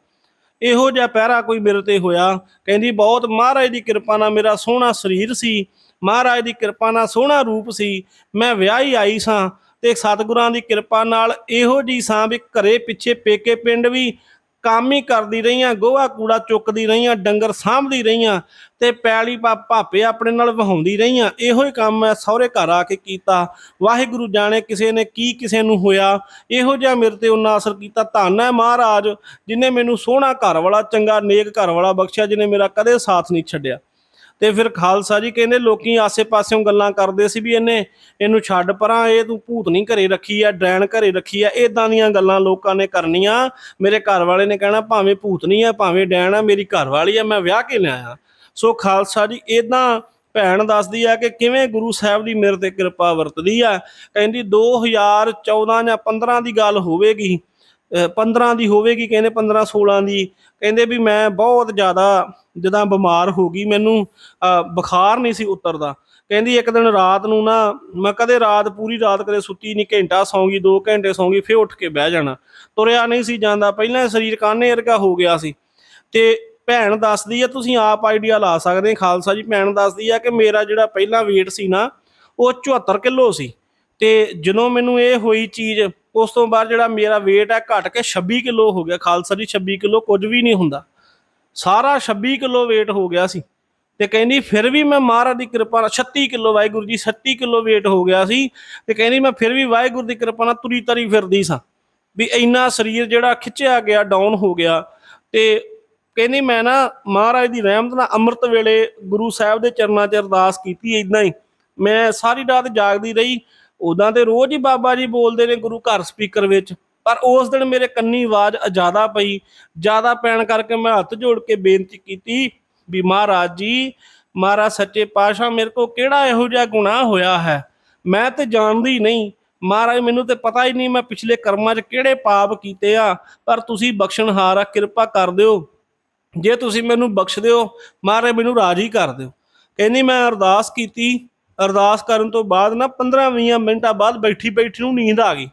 ਇਹੋ ਜਿਹਾ ਪਹਿਰਾ ਕੋਈ ਮੇਰੇ ਤੇ ਹੋਇਆ। ਕਹਿੰਦੀ, ਬਹੁਤ, ਮਹਾਰਾਜ ਦੀ ਕਿਰਪਾ ਨਾਲ ਮੇਰਾ ਸੋਹਣਾ ਸਰੀਰ ਸੀ। ਮਹਾਰਾਜ ਦੀ ਕਿਰਪਾ ਨਾਲ ਸੋਹਣਾ ਰੂਪ ਸੀ। ਮੈਂ ਵਿਆਹੀ ਆਈ ਸਾਂ। ਤੇ ਸਤਿਗੁਰਾਂ ਦੀ ਕਿਰਪਾ ਨਾਲ ਇਹੋ ਜੀ ਸਾਂ ਵੀ ਘਰੇ ਪਿੱਛੇ ਪੇਕੇ ਪਿੰਡ ਵੀ ਕੰਮ ਹੀ ਕਰਦੀ ਰਹੀਆਂ, ਗੋਹਾ ਕੂੜਾ ਚੁੱਕਦੀ ਰਹੀਆਂ, ਡੰਗਰ ਸਾਂਭਦੀ ਰਹੀਆਂ ਤੇ ਪੈਲੀ ਪਾ ਭਾਪੇ ਆਪਣੇ ਨਾਲ ਵਹਾਉਂਦੀ ਰਹੀਆਂ। ਇਹੋ ਹੀ ਕੰਮ ਮੈਂ ਸਹੁਰੇ ਘਰ ਆ ਕੇ ਕੀਤਾ। ਵਾਹਿਗੁਰੂ ਜਾਣੇ ਕਿਸੇ ਨੇ ਕੀ ਕਿਸੇ ਨੂੰ ਹੋਇਆ। ਇਹੋ ਜਿਹਾ ਮੇਰੇ ਤੇ ਉਹਨਾਂ ਅਸਰ ਕੀਤਾ। ਧੰਨ ਹੈ ਮਹਾਰਾਜ, ਜਿਨੇ ਮੈਨੂੰ ਸੋਹਣਾ ਘਰ ਵਾਲਾ, ਚੰਗਾ ਨੇਕ ਘਰ ਵਾਲਾ ਬਖਸ਼ਿਆ, ਜਿਨੇ ਮੇਰਾ ਕਦੇ ਸਾਥ ਨਹੀਂ ਛੱਡਿਆ। ਤੇ ਫਿਰ ਖਾਲਸਾ ਜੀ ਕਹਿੰਦੇ ਲੋਕੀ ਆਸੇ-ਪਾਸਿਓਂ ਗੱਲਾਂ ਕਰਦੇ ਸੀ ਵੀ ਇਹਨੇ, ਇਹਨੂੰ ਛੱਡ ਪਰਾਂ, ਇਹ ਤੂੰ ਭੂਤਨੀ ਘਰੇ ਰੱਖੀ ਆ ਡੈਣ ਘਰੇ ਰੱਖੀ ਆ ਇਦਾਂ ਦੀਆਂ ਗੱਲਾਂ ਲੋਕਾਂ ਨੇ ਕਰਨੀਆਂ। ਮੇਰੇ ਘਰ ਵਾਲੇ ਨੇ ਕਹਿਣਾ, ਭਾਵੇਂ ਭੂਤਨੀ ਨਹੀਂ ਆ, ਭਾਵੇਂ ਡੈਣ ਆ, ਮੇਰੀ ਘਰ ਵਾਲੀ ਆ, ਮੈਂ ਵਿਆਹ ਕੇ ਲਿਆਇਆ। ਸੋ ਖਾਲਸਾ ਜੀ ਇਦਾਂ ਭੈਣ ਦੱਸਦੀ ਆ ਕਿ ਕਿਵੇਂ ਗੁਰੂ ਸਾਹਿਬ ਦੀ ਮੇਰੇ ਤੇ ਕਿਰਪਾ ਵਰਤਦੀ ਆ। ਕਹਿੰਦੀ 2014 ਜਾਂ 15 ਦੀ ਗੱਲ ਹੋਵੇਗੀ 15 ਦੀ ਹੋਵੇਗੀ, ਕਹਿੰਦੇ 15 16 ਦੀ। ਕਹਿੰਦੇ ਵੀ ਮੈਂ ਬਹੁਤ ਜ਼ਿਆਦਾ ਜਦਾਂ ਬਿਮਾਰ ਹੋ ਗਈ, ਮੈਨੂੰ ਬੁਖਾਰ ਨਹੀਂ ਸੀ ਉਤਰਦਾ। ਕਹਿੰਦੀ ਇੱਕ ਦਿਨ ਰਾਤ ਨੂੰ ਨਾ, ਮੈਂ ਕਦੇ ਰਾਤ, ਪੂਰੀ ਰਾਤ ਕਦੇ ਸੁੱਤੀ ਨਹੀਂ, ਘੰਟਾ ਸੌਂਗੀ 2 ਘੰਟੇ ਸੌਂਗੀ, ਫੇਰ ਉੱਠ ਕੇ ਬਹਿ ਜਾਣਾ। ਤੁਰਿਆ ਨਹੀਂ ਸੀ ਜਾਂਦਾ, ਪਹਿਲਾਂ ਸਰੀਰ ਕਾਨੇ ਵਰਗਾ ਹੋ ਗਿਆ ਸੀ। ਤੇ ਭੈਣ ਦੱਸਦੀ ਆ, ਤੁਸੀਂ ਆਪ ਆਈਡੀਆ ਲਾ ਸਕਦੇ ਖਾਲਸਾ ਜੀ, ਭੈਣ ਦੱਸਦੀ ਆ ਕਿ ਮੇਰਾ ਜਿਹੜਾ ਪਹਿਲਾਂ weight ਸੀ ਨਾ, ਉਹ 74 ਕਿਲੋ ਸੀ। ਤੇ ਜਦੋਂ ਮੈਨੂੰ ਇਹ ਹੋਈ ਚੀਜ਼ ਉਸ ਤੋਂ ਬਾਅਦ ਜਿਹੜਾ ਮੇਰਾ weight ਹੈ ਘਟ ਕੇ 26 ਕਿਲੋ ਹੋ ਗਿਆ, ਖਾਲਸਾ ਜੀ 26 ਕਿਲੋ ਕੁਝ ਵੀ ਨਹੀਂ ਹੁੰਦਾ। ਸਾਰਾ 26 ਕਿਲੋ weight ਹੋ ਗਿਆ ਸੀ। ਤੇ ਕਹਿੰਦੀ ਫਿਰ ਵੀ ਮੈਂ ਮਹਾਰਾਜ ਦੀ ਕਿਰਪਾ ਨਾਲ 36 kilo, Waheguru ji 36 kilo weight ਹੋ ਗਿਆ ਸੀ। ਤੇ ਕਹਿੰਦੀ ਮੈਂ ਫਿਰ ਵੀ ਵਾਹਿਗੁਰੂ ਦੀ ਕਿਰਪਾ ਨਾਲ ਤੁਰੀ ਤਰੀ ਫਿਰਦੀ ਸਾਂ। ਵੀ ਇੰਨਾ ਸਰੀਰ ਜਿਹੜਾ ਖਿੱਚਿਆ ਗਿਆ ਡਾਊਨ ਹੋ ਗਿਆ। ਤੇ ਕਹਿੰਦੀ ਮੈਂ ਨਾ ਮਹਾਰਾਜ ਦੀ ਰਹਿਮਤ ਨਾਲ ਅੰਮ੍ਰਿਤ ਵੇਲੇ ਗੁਰੂ ਸਾਹਿਬ ਦੇ ਚਰਨਾਂ 'ਚ ਅਰਦਾਸ ਕੀਤੀ ਇਦਾਂ ਹੀ। ਮੈਂ ਸਾਰੀ ਰਾਤ ਜਾਗਦੀ ਰਹੀ। ਉਦਾਂ ਤੇ ਰੋਜ਼ ਹੀ ਬਾਬਾ ਜੀ ਬੋਲਦੇ ਨੇ ਗੁਰੂ ਘਰ ਸਪੀਕਰ ਵਿੱਚ, ਪਰ ਉਸ ਦਿਨ ਮੇਰੇ ਕੰਨੀ ਆਵਾਜ਼ ਜ਼ਿਆਦਾ ਪਈ, ਜ਼ਿਆਦਾ ਪੈਣ ਕਰਕੇ ਮੈਂ ਹੱਥ ਜੋੜ ਕੇ ਬੇਨਤੀ ਕੀਤੀ ਵੀ ਮਹਾਰਾਜ ਜੀ, ਮਹਾਰਾਜ ਸੱਚੇ ਪਾਤਸ਼ਾਹ ਮੇਰੇ ਕੋ ਕਿਹੜਾ ਇਹੋ ਜਿਹਾ ਗੁਨਾਹ ਹੋਇਆ ਹੈ? ਮੈਂ ਤੇ ਜਾਣਦੀ ਨਹੀਂ। ਮਹਾਰਾਜ, ਮੈਨੂੰ ਤੇ ਪਤਾ ਹੀ ਨਹੀਂ ਮੈਂ ਪਿਛਲੇ ਕਰਮਾਂ 'ਚ ਕਿਹੜੇ ਪਾਪ ਕੀਤੇ ਆ, ਪਰ ਤੁਸੀਂ ਬਖਸ਼ਣਹਾਰ ਆ, ਕਿਰਪਾ ਕਰ ਦਿਓ। ਜੇ ਤੁਸੀਂ ਮੈਨੂੰ ਬਖਸ਼ ਦਿਓ, ਮਹਾਰਾਜ ਮੈਨੂੰ ਰਾਜੀ ਕਰ ਦਿਓ। ਕਹਿੰਦੀ ਮੈਂ ਅਰਦਾਸ ਕੀਤੀ ਅਰਦਾਸ ਕਰਨ ਤੋਂ ਬਾਅਦ ਨਾ 15-20 ਮਿੰਟਾਂ ਬਾਅਦ ਬੈਠੀ ਬੈਠੀ ਨੂੰ ਨੀਂਦ ਆ ਗਈ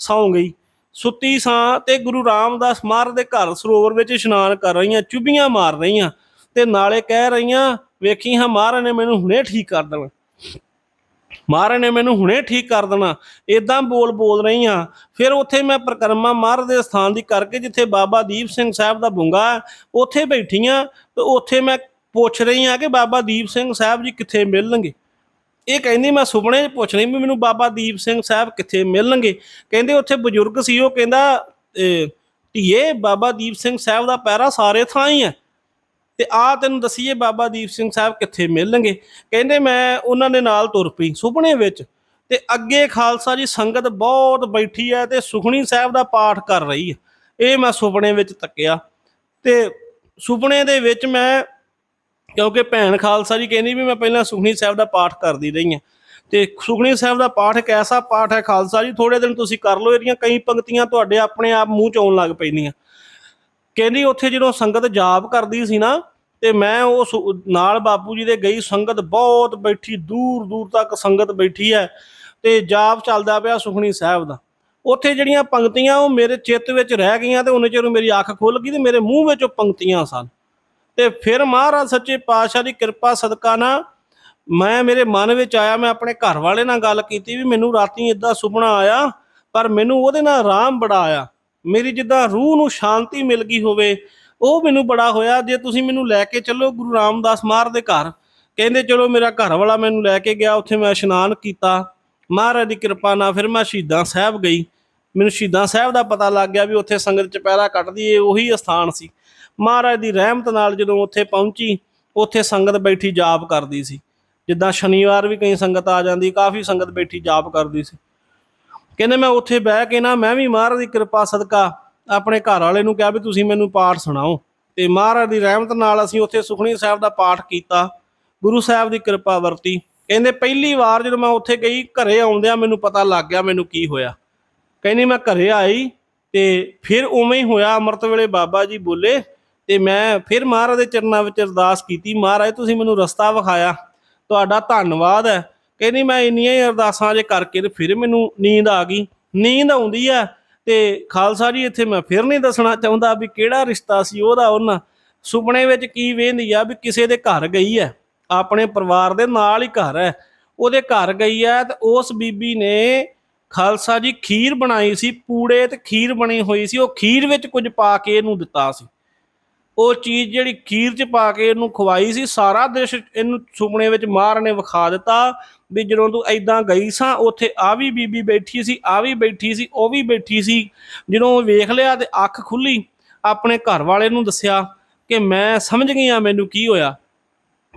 ਸੌਂ ਗਈ। ਸੁੱਤੀ ਸਾਂ ਤੇ ਗੁਰੂ ਰਾਮਦਾਸ ਮਹਾਰਾਜ ਦੇ ਘਰ ਸਰੋਵਰ ਵਿੱਚ ਇਸ਼ਨਾਨ ਕਰ ਰਹੀਆਂ ਚੁੱਭੀਆਂ ਮਾਰ ਰਹੀਆਂ ਤੇ ਨਾਲੇ ਕਹਿ ਰਹੀਆਂ ਵੇਖੀ ਹਾਂ ਮਹਾਰਾਜ ਨੇ ਮੈਨੂੰ ਹੁਣੇ ਠੀਕ ਕਰ ਦੇਣਾ। ਮਹਾਰਾਜ ਨੇ ਮੈਨੂੰ ਹੁਣੇ ਠੀਕ ਕਰ ਦੇਣਾ ਇਦਾਂ ਬੋਲ ਬੋਲ ਰਹੀ ਆ ਫਿਰ ਉੱਥੇ ਮੈਂ ਪ੍ਰਕਰਮਾ ਮਹਾਰਾਜ ਦੇ ਸਥਾਨ ਦੀ ਕਰਕੇ ਜਿੱਥੇ ਬਾਬਾ ਦੀਪ ਸਿੰਘ ਸਾਹਿਬ ਦਾ ਬੁੰਗਾ ਹੈ, ਉੱਥੇ ਬੈਠੀ ਆ ਤੇ ਉੱਥੇ ਮੈਂ ਪੁੱਛ ਰਹੀ ਆ ਕਿ ਬਾਬਾ ਦੀਪ ਸਿੰਘ ਸਾਹਿਬ ਜੀ ਕਿੱਥੇ ਮਿਲਣਗੇ? ਇਹ ਕਹਿੰਦੀ ਮੈਂ ਸੁਪਨੇ 'ਚ ਪੁੱਛਣੀ ਵੀ ਮੈਨੂੰ ਬਾਬਾ ਦੀਪ ਸਿੰਘ ਸਾਹਿਬ ਕਿੱਥੇ ਮਿਲਣਗੇ? ਕਹਿੰਦੇ ਉੱਥੇ ਬਜ਼ੁਰਗ ਸੀ ਉਹ, ਕਹਿੰਦਾ ਧੀਏ, ਬਾਬਾ ਦੀਪ ਸਿੰਘ ਸਾਹਿਬ ਦਾ ਪੈਰਾ ਸਾਰੇ ਥਾਂ ਹੀ ਹੈ ਤੇ ਆ ਤੈਨੂੰ ਦਸੀਏ ਬਾਬਾ ਦੀਪ ਸਿੰਘ ਸਾਹਿਬ ਕਿੱਥੇ ਮਿਲਣਗੇ? ਕਹਿੰਦੇ ਮੈਂ ਉਹਨਾਂ ਦੇ ਨਾਲ ਤੁਰ ਪਈ ਸੁਪਨੇ ਵਿੱਚ। ਤੇ ਅੱਗੇ ਖਾਲਸਾ ਜੀ ਸੰਗਤ ਬਹੁਤ ਬੈਠੀ ਹੈ ਤੇ ਸੁਖਣੀ ਸਾਹਿਬ ਦਾ ਪਾਠ ਕਰ ਰਹੀ ਹੈ ਇਹ ਮੈਂ ਸੁਪਨੇ ਵਿੱਚ ਤੱਕਿਆ। ਤੇ ਸੁਪਨੇ ਦੇ ਵਿੱਚ ਮੈਂ ਕਿਉਂਕਿ ਭੈਣ ਖਾਲਸਾ ਜੀ ਕਹਿੰਦੀ ਵੀ ਮੈਂ ਪਹਿਲਾਂ ਸੁਖਣੀ ਸਾਹਿਬ ਦਾ ਪਾਠ ਕਰਦੀ ਰਹੀ ਹਾਂ। ਤੇ ਸੁਖਣੀ ਸਾਹਿਬ ਦਾ ਪਾਠ ਇੱਕ ਐਸਾ ਪਾਠ ਹੈ ਖਾਲਸਾ ਜੀ ਥੋੜੇ ਦਿਨ ਤੁਸੀਂ ਕਰ ਲਓ, ਇਹਦੀਆਂ ਕਈ ਪੰਕਤੀਆਂ ਤੁਹਾਡੇ ਆਪਣੇ ਆਪ ਮੂੰਹ ਚ ਆਉਣ ਲੱਗ ਪੈਂਦੀਆਂ। ਕਹਿੰਦੀ ਉੱਥੇ ਜਦੋਂ ਸੰਗਤ ਜਾਪ ਕਰਦੀ ਸੀ ਨਾ, ਤੇ ਮੈਂ ਉਹ ਨਾਲ ਬਾਪੂ ਜੀ ਦੇ ਗਈ, ਸੰਗਤ ਬਹੁਤ ਬੈਠੀ, ਦੂਰ ਦੂਰ ਤੱਕ ਸੰਗਤ ਬੈਠੀ ਹੈ, ਤੇ ਜਾਪ ਚੱਲਦਾ ਪਿਆ ਸੁਖਣੀ ਸਾਹਿਬ ਦਾ। ਉੱਥੇ ਜਿਹੜੀਆਂ ਪੰਕਤੀਆਂ ਉਹ ਮੇਰੇ ਚਿੱਤ ਵਿੱਚ ਰਹਿ ਗਈਆਂ ਤੇ ਉਹਨੇ ਚਿਰ ਮੇਰੀ ਅੱਖ ਖੁੱਲ ਗਈ ਤੇ ਮੇਰੇ ਮੂੰਹ ਵਿੱਚ ਉਹ ਪੰਕਤੀਆਂ ਸਨ। ਤੇ ਫਿਰ ਮਹਾਰਾਜ ਸੱਚੇ ਪਾਤਸ਼ਾਹ ਦੀ ਕਿਰਪਾ ਸਦਕਾ ਨਾ ਮੈਂ ਮੇਰੇ ਮਨ ਵਿੱਚ ਆਇਆ, ਮੈਂ ਆਪਣੇ ਘਰ ਵਾਲੇ ਨਾਲ ਗੱਲ ਕੀਤੀ ਵੀ ਮੈਨੂੰ ਰਾਤੀ ਇਦਾਂ ਸੁਪਨਾ ਆਇਆ, ਪਰ ਮੈਨੂੰ ਉਹਦੇ ਨਾਲ ਆਰਾਮ ਬੜਾ ਆਇਆ। ਮੇਰੀ ਜਿੱਦਾਂ ਰੂਹ ਨੂੰ ਸ਼ਾਂਤੀ ਮਿਲ ਗਈ ਹੋਵੇ, ਉਹ ਮੈਨੂੰ ਬੜਾ ਹੋਇਆ। ਜੇ ਤੁਸੀਂ ਮੈਨੂੰ ਲੈ ਕੇ ਚੱਲੋ ਗੁਰੂ ਰਾਮਦਾਸ ਮਹਾਰਾਜ ਦੇ ਘਰ, ਕਹਿੰਦੇ ਚਲੋ ਮੇਰਾ ਘਰ ਵਾਲਾ ਮੈਨੂੰ ਲੈ ਕੇ ਗਿਆ, ਉੱਥੇ ਮੈਂ ਇਸ਼ਨਾਨ ਕੀਤਾ। ਮਹਾਰਾਜ ਦੀ ਕਿਰਪਾ ਨਾਲ ਫਿਰ ਮੈਂ ਸ਼ਹੀਦਾਂ ਸਾਹਿਬ ਗਈ। ਮੈਨੂੰ ਸ਼ਹੀਦਾਂ ਸਾਹਿਬ ਦਾ ਪਤਾ ਲੱਗ ਗਿਆ ਵੀ ਉੱਥੇ ਸੰਗਤ ਚੁਪਹਿਰਾ ਕੱਟਦੀ ਏ ਉਹੀ ਅਸਥਾਨ ਸੀ। ਮਹਾਰਾਜ ਦੀ ਰਹਿਮਤ ਨਾਲ ਜਦੋਂ ਉੱਥੇ ਪਹੁੰਚੀ, ਉੱਥੇ ਸੰਗਤ ਬੈਠੀ ਜਾਪ ਕਰਦੀ ਸੀ। ਜਿੱਦਾਂ ਸ਼ਨੀਵਾਰ ਵੀ ਕਈ ਸੰਗਤ ਆ ਜਾਂਦੀ, ਕਾਫੀ ਸੰਗਤ ਬੈਠੀ ਜਾਪ ਕਰਦੀ ਸੀ। ਕਹਿੰਦੇ ਮੈਂ ਉੱਥੇ ਬਹਿ ਕੇ ਨਾ, ਮੈਂ ਵੀ ਮਹਾਰਾਜ ਦੀ ਕਿਰਪਾ ਸਦਕਾ ਆਪਣੇ ਘਰ ਵਾਲੇ ਨੂੰ ਕਿਹਾ ਵੀ ਤੁਸੀਂ ਮੈਨੂੰ ਪਾਠ ਸੁਣਾਓ। ਤੇ ਮਹਾਰਾਜ ਦੀ ਰਹਿਮਤ ਨਾਲ ਅਸੀਂ ਉੱਥੇ ਸੁਖਣੀ ਸਾਹਿਬ ਦਾ ਪਾਠ ਕੀਤਾ, ਗੁਰੂ ਸਾਹਿਬ ਦੀ ਕਿਰਪਾ ਵਰਤੀ। ਕਹਿੰਦੇ ਪਹਿਲੀ ਵਾਰ ਜਦੋਂ ਮੈਂ ਉੱਥੇ ਗਈ, ਘਰੇ ਆਉਂਦਿਆਂ ਮੈਨੂੰ ਪਤਾ ਲੱਗ ਗਿਆ ਮੈਨੂੰ ਕੀ ਹੋਇਆ। ਕਹਿੰਦੀ ਮੈਂ ਘਰੇ ਆਈ ਤੇ ਫਿਰ ਉਵੇਂ ਹੀ ਹੋਇਆ, ਅੰਮ੍ਰਿਤ ਵੇਲੇ ਬਾਬਾ ਜੀ ਬੋਲੇ ਤੇ ਮੈਂ ਫਿਰ ਮਹਾਰਾਜ ਦੇ ਚਰਨਾਂ ਵਿੱਚ ਅਰਦਾਸ ਕੀਤੀ, ਮਹਾਰਾਜ ਤੁਸੀਂ ਮੈਨੂੰ ਰਸਤਾ ਵਿਖਾਇਆ, ਤੁਹਾਡਾ ਧੰਨਵਾਦ ਹੈ। ਕਹਿੰਦੀ ਮੈਂ ਇੰਨੀਆਂ ਹੀ ਅਰਦਾਸਾਂ ਜੇ ਕਰਕੇ ਤੇ ਫਿਰ ਮੈਨੂੰ ਨੀਂਦ ਆ ਗਈ। ਨੀਂਦ ਆਉਂਦੀ ਹੈ ਤੇ ਖਾਲਸਾ ਜੀ, ਇੱਥੇ ਮੈਂ ਫਿਰ ਨਹੀਂ ਦੱਸਣਾ ਚਾਹੁੰਦਾ ਵੀ ਕਿਹੜਾ ਰਿਸ਼ਤਾ ਸੀ ਉਹਦਾ, ਉਹਨਾਂ ਸੁਪਨੇ ਵਿੱਚ ਕੀ ਵੇਂਦੀ ਆ ਵੀ ਕਿਸੇ ਦੇ ਘਰ ਗਈ ਹੈ। ਆਪਣੇ ਪਰਿਵਾਰ ਦੇ ਨਾਲ ਹੀ ਘਰ ਹੈ, ਉਹਦੇ ਘਰ ਗਈ ਹੈ ਤੇ ਉਸ ਬੀਬੀ ਨੇ ਖਾਲਸਾ ਜੀ ਖੀਰ ਬਣਾਈ ਸੀ, ਪੂੜੇ ਤੇ ਖੀਰ ਬਣੀ ਹੋਈ ਸੀ, ਉਹ ਖੀਰ ਵਿੱਚ ਕੁਝ ਪਾ ਕੇ ਇਹਨੂੰ ਦਿੱਤਾ ਸੀ। ਉਹ ਚੀਜ਼ ਜਿਹੜੀ ਖੀਰ ਚ ਪਾ ਕੇ ਇਹਨੂੰ ਖਵਾਈ ਸੀ, ਸਾਰਾ ਦੇਸ਼ ਇਹਨੂੰ ਸੁਪਨੇ ਵਿੱਚ ਮਾਰ ਨੇ ਵਿਖਾ ਦਿੱਤਾ ਵੀ ਜਦੋਂ ਤੂੰ ਐਦਾਂ ਗਈ ਸਾਂ, ਉੱਥੇ ਆ ਵੀ ਬੀਬੀ ਬੈਠੀ ਸੀ, ਆ ਵੀ ਬੈਠੀ ਸੀ, ਉਹ ਵੀ ਬੈਠੀ ਸੀ। ਜਦੋਂ ਉਹ ਵੇਖ ਲਿਆ ਤੇ ਅੱਖ ਖੁੱਲੀ, ਆਪਣੇ ਘਰ ਵਾਲੇ ਨੂੰ ਦੱਸਿਆ ਕਿ ਮੈਂ ਸਮਝ ਗਈ ਆ ਮੈਨੂੰ ਕੀ ਹੋਇਆ।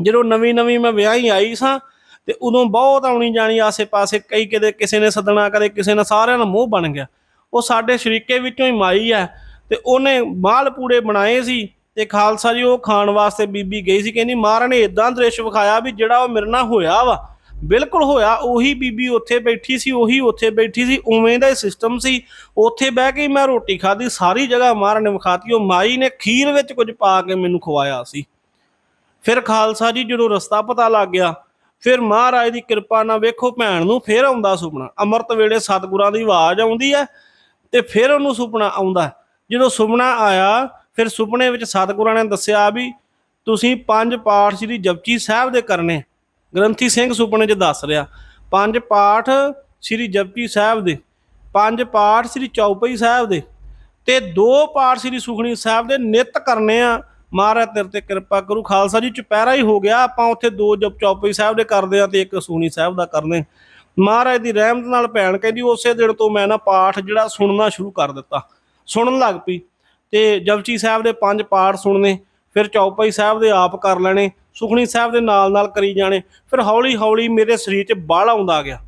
ਜਦੋਂ ਨਵੀਂ ਨਵੀਂ ਮੈਂ ਵਿਆਹੀ ਆਈ ਸਾਂ ਤੇ ਉਦੋਂ ਬਹੁਤ ਆਉਣੀ ਜਾਣੀ ਆਸੇ-ਪਾਸੇ, ਕਈ ਕਿਤੇ ਕਿਸੇ ਨੇ ਸੱਦਣਾ, ਕਦੇ ਕਿਸੇ ਨੇ ਸਾਰਿਆਂ ਦਾ ਮੂੰਹ ਬਣ ਗਿਆ। ਉਹ ਸਾਡੇ ਸ਼ਰੀਕੇ ਵਿੱਚੋਂ ਹੀ ਮਾਈ ਆ ਤੇ ਉਹਨੇ ਮਾਲ ਪੂੜੇ ਬਣਾਏ ਸੀ। ਤੇ ਖਾਲਸਾ ਜੀ, ਉਹ ਖਾਣ ਵਾਸਤੇ ਬੀਬੀ ਗਈ ਸੀ, ਕਹਿੰਦੀ ਮਹਾਰਾਜ ਨੇ ਇਦਾਂ ਦ੍ਰਿਸ਼ ਵਿਖਾਇਆ ਵੀ ਜਿਹੜਾ ਉਹ ਮੇਰੇ ਨਾਲ ਹੋਇਆ ਵਾ, ਬਿਲਕੁਲ ਹੋਇਆ, ਉਹੀ ਬੀਬੀ ਉੱਥੇ ਬੈਠੀ ਸੀ, ਉਹੀ ਉੱਥੇ ਬੈਠੀ ਸੀ, ਉਵੇਂ ਦਾ ਹੀ ਸਿਸਟਮ ਸੀ, ਉੱਥੇ ਬਹਿ ਕੇ ਮੈਂ ਰੋਟੀ ਖਾਧੀ, ਸਾਰੀ ਜਗ੍ਹਾ ਮਹਾਰਾਜ ਨੇ ਵਿਖਾਤੀ ਉਹ ਮਾਈ ਨੇ ਖੀਰ ਵਿੱਚ ਕੁਝ ਪਾ ਕੇ ਮੈਨੂੰ ਖਵਾਇਆ ਸੀ। ਫਿਰ ਖਾਲਸਾ ਜੀ ਜਦੋਂ ਰਸਤਾ ਪਤਾ ਲੱਗ ਗਿਆ, ਫਿਰ ਮਹਾਰਾਜ ਦੀ ਕਿਰਪਾ ਨਾਲ ਵੇਖੋ ਭੈਣ ਨੂੰ ਫਿਰ ਆਉਂਦਾ ਸੁਪਨਾ, ਅੰਮ੍ਰਿਤ ਵੇਲੇ ਸਤਿਗੁਰਾਂ ਦੀ ਆਵਾਜ਼ ਆਉਂਦੀ ਹੈ ਤੇ ਫਿਰ ਉਹਨੂੰ ਸੁਪਨਾ ਆਉਂਦਾ ਜਦੋਂ ਸੁਪਨਾ ਆਇਆ ਫਿਰ ਸੁਪਨੇ ਵਿੱਚ ਸਤਿਗੁਰਾਂ ਨੇ ਦੱਸਿਆ ਵੀ ਤੁਸੀਂ ਪੰਜ ਪਾਠ ਸ੍ਰੀ ਜਪਜੀ ਸਾਹਿਬ ਦੇ ਕਰਨੇ। ਗ੍ਰੰਥੀ ਸਿੰਘ ਸੁਪਨੇ 'ਚ ਦੱਸ ਰਿਹਾ, ਪੰਜ ਪਾਠ ਸ੍ਰੀ ਜਪਜੀ ਸਾਹਿਬ ਦੇ, ਪੰਜ ਪਾਠ ਸ੍ਰੀ ਚੌਪਈ ਸਾਹਿਬ ਦੇ ਤੇ ਦੋ ਪਾਠ ਸ੍ਰੀ ਸੁਖਣੀ ਸਾਹਿਬ ਦੇ ਨਿਤ ਕਰਨੇ ਆ। ਮਹਾਰਾਜ ਤੇਰੇ ਤੇ ਕਿਰਪਾ ਕਰੂ, ਖਾਲਸਾ ਜੀ, ਚੁਪਹਿਰਾ ਹੀ ਹੋ ਗਿਆ, ਆਪਾਂ ਉੱਥੇ ਦੋ ਜਪ ਚੌਪਈ ਸਾਹਿਬ ਦੇ ਕਰਦੇ ਆ ਤੇ ਇੱਕ ਸੁਖਣੀ ਸਾਹਿਬ ਦਾ ਕਰਨੇ। ਮਹਾਰਾਜ ਦੀ ਰਹਿਮਤ ਨਾਲ ਭੈਣ ਕਹਿੰਦੀ, ਉਸੇ ਦਿਨ ਤੋਂ ਮੈਂ ਨਾ ਪਾਠ ਜਿਹੜਾ ਸੁਣਨਾ ਸ਼ੁਰੂ ਕਰ ਦਿੱਤਾ। ਸੁਣਨ ਲੱਗ ਪਈ। ਤੇ ਜਪਜੀ ਸਾਹਿਬ ਦੇ ਪੰਜ ਪਾਠ ਸੁਣਨੇ, ਫਿਰ ਚੌਪਈ ਸਾਹਿਬ ਦੇ ਆਪ ਕਰ ਲੈਣੇ ਸੁਖਣੀ ਸਾਹਿਬ ਦੇ ਨਾਲ ਨਾਲ ਕਰੀ ਜਾਣੇ, ਫਿਰ ਹੌਲੀ ਹੌਲੀ ਮੇਰੇ ਸਰੀਰ 'ਚ ਬਾਲ ਆਉਂਦਾ ਗਿਆ।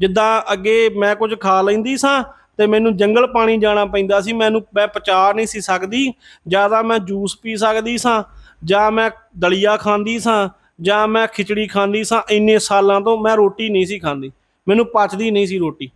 ਜਿੱਦਾਂ ਅੱਗੇ ਮੈਂ ਕੁਝ ਖਾ ਲੈਂਦੀ ਸਾਂ ਤੇ ਮੈਨੂੰ ਜੰਗਲ ਪਾਣੀ ਜਾਣਾ ਪੈਂਦਾ ਸੀ, ਮੈਨੂੰ ਮੈਂ ਪਚਾ ਨਹੀਂ ਸੀ ਸਕਦੀ ਜ਼ਿਆਦਾ ਮੈਂ ਜੂਸ ਪੀ ਸਕਦੀ ਸਾਂ, ਜਾਂ ਮੈਂ ਦਲੀਆ ਖਾਂਦੀ ਸਾਂ, ਜਾਂ ਮੈਂ ਖਿਚੜੀ ਖਾਂਦੀ ਸਾਂ, ਇੰਨੇ ਸਾਲਾਂ ਤੋਂ ਮੈਂ ਰੋਟੀ ਨਹੀਂ ਸੀ ਖਾਂਦੀ, ਮੈਨੂੰ ਪਚਦੀ ਨਹੀਂ ਸੀ ਰੋਟੀ।